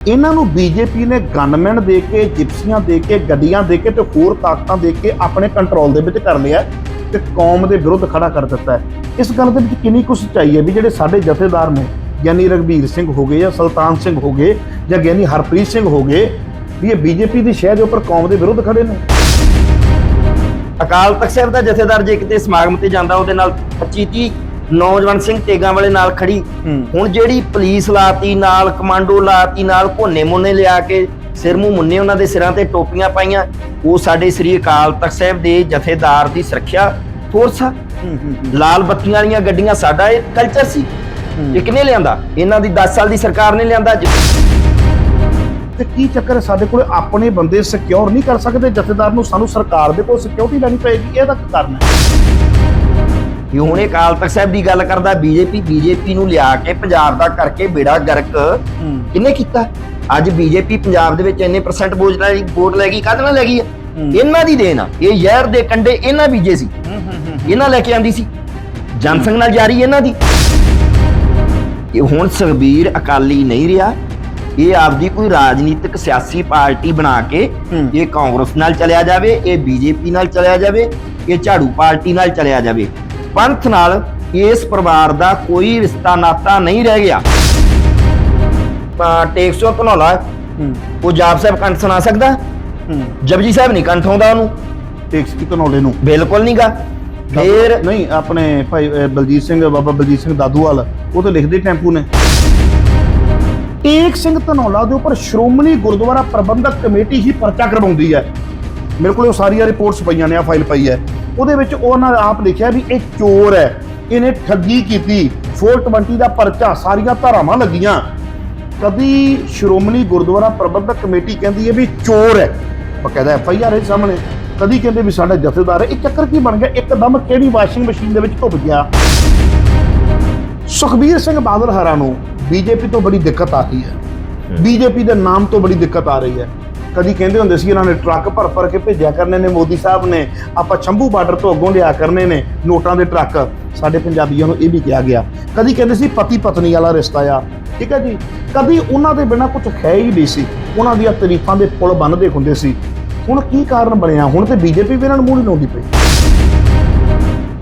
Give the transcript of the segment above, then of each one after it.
ਇਹਨਾਂ ਨੂੰ ਬੀਜੇਪੀ ਨੇ ਗਨਮੈਨ ਦੇ ਕੇ ਜਿਪਸੀਆਂ ਦੇ ਕੇ, ਗੱਡੀਆਂ ਦੇ ਕੇ ਤੇ ਹੋਰ ਤਾਕਤਾਂ ਦੇ ਕੇ ਆਪਣੇ ਕੰਟਰੋਲ ਦੇ ਵਿੱਚ ਕਰ ਲਿਆ ਤੇ ਕੌਮ ਦੇ ਵਿਰੁੱਧ ਖੜਾ ਕਰ ਦਿੱਤਾ ਹੈ। ਇਸ ਗੱਲ ਦੇ ਵਿੱਚ ਕਿੰਨੀ ਕੁ ਸੱਚਾਈ ਹੈ ਵੀ ਜਿਹੜੇ ਸਾਡੇ ਜਥੇਦਾਰ ਨੇ ਗਿਆਨੀ ਰਗਵੀਰ ਸਿੰਘ ਹੋ ਗਏ ਜਾਂ ਸੁਲਤਾਨ ਸਿੰਘ ਹੋ ਗਏ ਜਾਂ ਗਿਆਨੀ ਹਰਪ੍ਰੀਤ ਸਿੰਘ ਹੋ ਗਏ, ਵੀ ਇਹ ਬੀਜੇਪੀ ਦੀ ਸ਼ਹਿ ਦੇ ਉੱਪਰ ਕੌਮ ਦੇ ਵਿਰੁੱਧ ਖੜੇ ਨੇ। ਅਕਾਲ ਤਖਤ ਸਾਹਿਬ ਦਾ ਜਥੇਦਾਰ ਜੇ ਕਿਤੇ ਸਮਾਗਮ ਤੇ ਜਾਂਦਾ, ਉਹਦੇ ਨਾਲ 25 30 ਨੌਜਵਾਨ ਸਿੰਘ ਤੇਗਾਂ ਵਾਲੇ ਨਾਲ ਖੜੀ। ਹੁਣ ਜਿਹੜੀ ਪੁਲਿਸ ਲਾਤੀ ਨਾਲ ਕਮਾਂਡੋ ਲਾਤੀ ਨਾਲ ਕੋਨੇ ਮੁੰਨੇ ਲਿਆ ਕੇ ਸਿਰ ਮੂੰਹ ਮੁੰਨੇ ਉਹਨਾਂ ਦੇ ਸਿਰਾਂ ਤੇ ਟੋਪੀਆਂ ਪਾਈਆਂ ਉਹ ਸਾਡੇ ਸ੍ਰੀ ਅਕਾਲ ਤਖਤ ਸਾਹਿਬ ਦੇ ਜਥੇਦਾਰ ਦੀ ਸੁਰੱਖਿਆ ਫੋਰਸ ਲਾਲ ਬੱਤੀਆਂ ਵਾਲੀਆਂ ਗੱਡੀਆਂ ਸਾਡਾ ਇਹ ਕਲਚਰ ਸੀ। ਇਹ ਕਿਨੇ ਲਿਆਂਦਾ? ਇਹਨਾਂ ਦੀ 10 ਸਾਲ ਦੀ ਸਰਕਾਰ ਨੇ ਲਿਆਂਦਾ। ਤੇ ਕੀ ਚੱਕਰ ਸਾਡੇ ਕੋਲ ਆਪਣੇ ਬੰਦੇ ਸਿਕਿਉਰ ਨਹੀਂ ਕਰ ਸਕਦੇ। ਜਥੇਦਾਰ ਨੂੰ ਸਾਨੂੰ ਸਰਕਾਰ ਦੇ ਕੋਲ ਸਿਕਿਉਰਿਟੀ ਲੈਣੀ ਪਏਗੀ। ਇਹਦਾ ਕੀ ਕਾਰਨ ਹੈ? ਇਹ ਹੁਣੇ ਅਕਾਲ ਤਖਤ ਸਾਹਿਬ ਦੀ ਗੱਲ ਕਰਦਾ ਬੀਜੇਪੀ ਬੀਜੇਪੀ ਨੂੰ ਲਿਆ ਕੇ ਪੰਜਾਬ ਦਾ ਕਰਕੇ ਬੇੜਾ ਗਰਕ ਕਿੰਨੇ ਕੀਤਾ? ਅੱਜ ਬੀਜੇਪੀ ਪੰਜਾਬ ਦੇ ਵਿੱਚ ਇੰਨੇ ਪਰਸੈਂਟ ਵੋਟ ਲੈ ਗਈ ਵੋਟ ਲੈ ਗਈ ਕਾਹਦੇ ਨਾਲ ਲੈ ਗਈ। ਇਹਨਾਂ ਦੀ ਦੇਣ ਆ। ਇਹ ਜ਼ਹਿਰ ਦੇ ਕੰਡੇ ਇਹਨਾਂ ਬੀਜੇ ਸੀ। ਇਹਨਾਂ ਲੈ ਕੇ ਆਂਦੀ ਸੀ। ਜਨਸੰਘ ਨਾਲ ਜਾਰੀ ਇਹਨਾਂ ਦੀ। ਇਹ ਹੁਣ ਸੁਖਬੀਰ ਅਕਾਲੀ ਨਹੀਂ ਰਿਹਾ। ਇਹ ਆਪਦੀ ਕੋਈ ਰਾਜਨੀਤਿਕ ਸਿਆਸੀ ਪਾਰਟੀ ਬਣਾ ਕੇ। ਇਹ ਕਾਂਗਰਸ ਨਾਲ ਚਲਿਆ ਜਾਵੇ ਇਹ ਬੀਜੇਪੀ ਨਾਲ ਚਲਿਆ ਜਾਵੇ ਇਹ ਝਾੜੂ ਪਾਰਟੀ ਨਾਲ ਚਲਿਆ ਜਾਵੇ। ਪੰਥ ਨਾਲ ਇਸ ਪਰਿਵਾਰ ਦਾ ਕੋਈ ਰਿਸ਼ਤਾ ਨਾਤਾ ਨਹੀਂ ਰਹਿ ਗਿਆ। ਤਾਂ ਟੇਕਸੋ ਧਨੌਲਾ ਉਹ ਜਾਪ ਸਾਹਿਬ ਕੰਠ ਸੁਣਾ ਸਕਦਾ? ਜਪਜੀ ਸਾਹਿਬ ਨਹੀਂ ਕੰਠ ਆਉਂਦਾ ਉਹਨੂੰ? ਟੈਕਸ ਕੀ ਧਨੌਲੇ ਨੂੰ। ਬਿਲਕੁਲ ਨਹੀਂਗਾ ਫੇਰ? ਨਹੀਂ ਆਪਣੇ ਭਾਈ ਬਲਜੀਤ ਸਿੰਘ ਬਾਬਾ ਬਲਜੀਤ ਸਿੰਘ ਦਾਦੂਵਾਲ ਉਹ ਤਾਂ ਲਿਖਦੇ ਟੈਂਪੂ ਨੇ। ਟੇਕ ਸਿੰਘ ਧਨੌਲਾ ਦੇ ਉੱਪਰ ਸ਼੍ਰੋਮਣੀ ਗੁਰਦੁਆਰਾ ਪ੍ਰਬੰਧਕ ਕਮੇਟੀ ਹੀ ਪਰਚਾ ਕਰਵਾਉਂਦੀ ਹੈ। ਮੇਰੇ ਕੋਲ ਉਹ ਸਾਰੀਆਂ ਰਿਪੋਰਟਸ ਪਈਆਂ ਨੇ ਆ ਫਾਈਲ ਪਈ ਹੈ। ਉਹਦੇ ਵਿੱਚ ਉਹਨਾਂ ਨੇ ਆਪ ਲਿਖਿਆ ਵੀ ਇਹ ਚੋਰ ਹੈ। ਇਹਨੇ ਠੱਗੀ ਕੀਤੀ। 420 ਦਾ ਪਰਚਾ ਸਾਰੀਆਂ ਧਾਰਾਵਾਂ ਲੱਗੀਆਂ। ਕਦੀ ਸ਼੍ਰੋਮਣੀ ਗੁਰਦੁਆਰਾ ਪ੍ਰਬੰਧਕ ਕਮੇਟੀ ਕਹਿੰਦੀ ਹੈ ਵੀ ਚੋਰ ਹੈ। ਬਕਾਇਦਾ ਐਫ ਆਈ ਆਰ ਹੈ ਸਾਹਮਣੇ। ਕਦੀ ਕਹਿੰਦੇ ਵੀ ਸਾਡਾ ਜਥੇਦਾਰ ਹੈ। ਇਹ ਚੱਕਰ ਕੀ ਬਣ ਗਿਆ? ਇੱਕਦਮ ਕਿਹੜੀ ਵਾਸ਼ਿੰਗ ਮਸ਼ੀਨ ਦੇ ਵਿੱਚ ਧੁੱਪ ਗਿਆ? ਸੁਖਬੀਰ ਸਿੰਘ ਬਾਦਲ ਹਰਾਂ ਨੂੰ ਬੀਜੇਪੀ ਤੋਂ ਬੜੀ ਦਿੱਕਤ ਆ ਰਹੀ ਹੈ। ਬੀਜੇਪੀ ਦੇ ਨਾਮ ਤੋਂ ਬੜੀ ਦਿੱਕਤ ਆ ਰਹੀ ਹੈ। ਕਦੀ ਕਹਿੰਦੇ ਹੁੰਦੇ ਸੀ ਇਹਨਾਂ ਨੇ ਟਰੱਕ ਭਰ ਭਰ ਕੇ ਭੇਜਿਆ ਕਰਨੇ ਨੇ ਮੋਦੀ ਸਾਹਿਬ ਨੇ। ਆਪਾਂ ਛੰਭੂ ਬਾਰਡਰ ਤੋਂ ਅੱਗੋਂ ਲਿਆ ਕਰਨੇ ਨੇ ਨੋਟਾਂ ਦੇ ਟਰੱਕ। ਸਾਡੇ ਪੰਜਾਬੀਆਂ ਨੂੰ ਇਹ ਵੀ ਕਿਹਾ ਗਿਆ। ਕਦੀ ਕਹਿੰਦੇ ਸੀ ਪਤੀ ਪਤਨੀ ਵਾਲਾ ਰਿਸ਼ਤਾ ਆ। ਠੀਕ ਹੈ ਜੀ? ਕਦੀ ਉਹਨਾਂ ਦੇ ਬਿਨਾ ਕੁਝ ਹੈ ਹੀ ਨਹੀਂ ਸੀ। ਉਹਨਾਂ ਦੀਆਂ ਤਾਰੀਫਾਂ ਦੇ ਪੁਲ ਬੰਨਦੇ ਹੁੰਦੇ ਸੀ। ਹੁਣ ਕੀ ਕਾਰਨ ਬਣਿਆ? ਹੁਣ ਤੇ ਬੀਜੇਪੀ ਵੀ ਇਹਨਾਂ ਨੂੰ ਮੂੰਹ ਨਹੀਂ ਲਾਉਂਦੀ ਪਈ।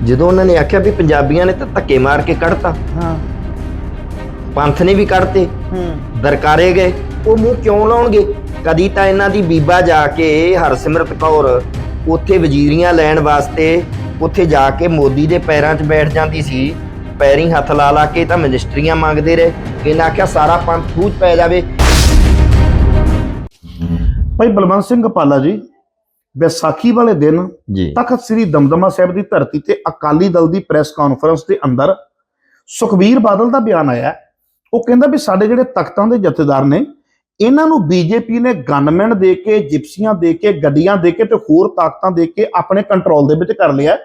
ਜਦੋਂ ਉਹਨਾਂ ਨੇ ਆਖਿਆ ਵੀ ਪੰਜਾਬੀਆਂ ਨੇ ਤਾਂ ਧੱਕੇ ਮਾਰ ਕੇ ਕੱਢਤਾ। ਹਾਂ। ਪੰਥ ਨੇ ਵੀ ਕੱਢਤੇ। ਹੂੰ। ਦਰਕਾਰੇ ਗਏ। ਉਹ ਮੂੰਹ ਕਿਉਂ ਲਾਉਣਗੇ? ਕਦੀ ਤਾਂ ਇਹਨਾਂ ਦੀ ਬੀਬਾ ਜਾ ਕੇ ਹਰਸਿਮਰਤ ਕੌਰ ਉੱਥੇ ਵਜ਼ੀਰੀਆਂ ਲੈਣ ਵਾਸਤੇ ਉੱਥੇ ਜਾ ਕੇ ਮੋਦੀ ਦੇ ਪੈਰਾਂ 'ਚ ਬੈਠ ਜਾਂਦੀ ਸੀ ਪੈਰੀਂ ਹੱਥ ਲਾ ਲਾ ਕੇ ਤਾਂ ਮਿਨਿਸਟਰੀਆਂ ਮੰਗਦੇ ਰਹੇ ਇਹਨਾਂ ਆਖਿਆ ਸਾਰਾ ਪੰਥ ਖੂਜ ਪੈ ਜਾਵੇ ਭਾਈ ਬਲਵੰਤ ਸਿੰਘ ਪਾਲਾ ਜੀ ਵਿਸਾਖੀ ਵਾਲੇ ਦਿਨ ਜੀ ਤਖਤ ਸ੍ਰੀ ਦਮਦਮਾ ਸਾਹਿਬ ਦੀ ਧਰਤੀ ਤੇ ਅਕਾਲੀ ਦਲ ਦੀ ਪ੍ਰੈਸ ਕਾਨਫਰੰਸ ਦੇ ਅੰਦਰ ਸੁਖਬੀਰ ਬਾਦਲ ਦਾ ਬਿਆਨ ਆਇਆ। ਉਹ ਕਹਿੰਦਾ ਵੀ ਸਾਡੇ ਜਿਹੜੇ ਤਖਤਾਂ ਦੇ ਜਥੇਦਾਰ ਨੇ ਇਹਨਾਂ ਨੂੰ ਬੀਜੇਪੀ ਨੇ ਗਨਮੈਨ ਦੇ ਕੇ ਜਿਪਸੀਆਂ ਦੇ ਕੇ ਗੱਡੀਆਂ ਦੇ ਕੇ ਤੇ ਹੋਰ ਤਾਕਤਾਂ ਦੇ ਕੇ ਆਪਣੇ ਕੰਟਰੋਲ ਦੇ ਵਿੱਚ ਕਰ ਲਿਆ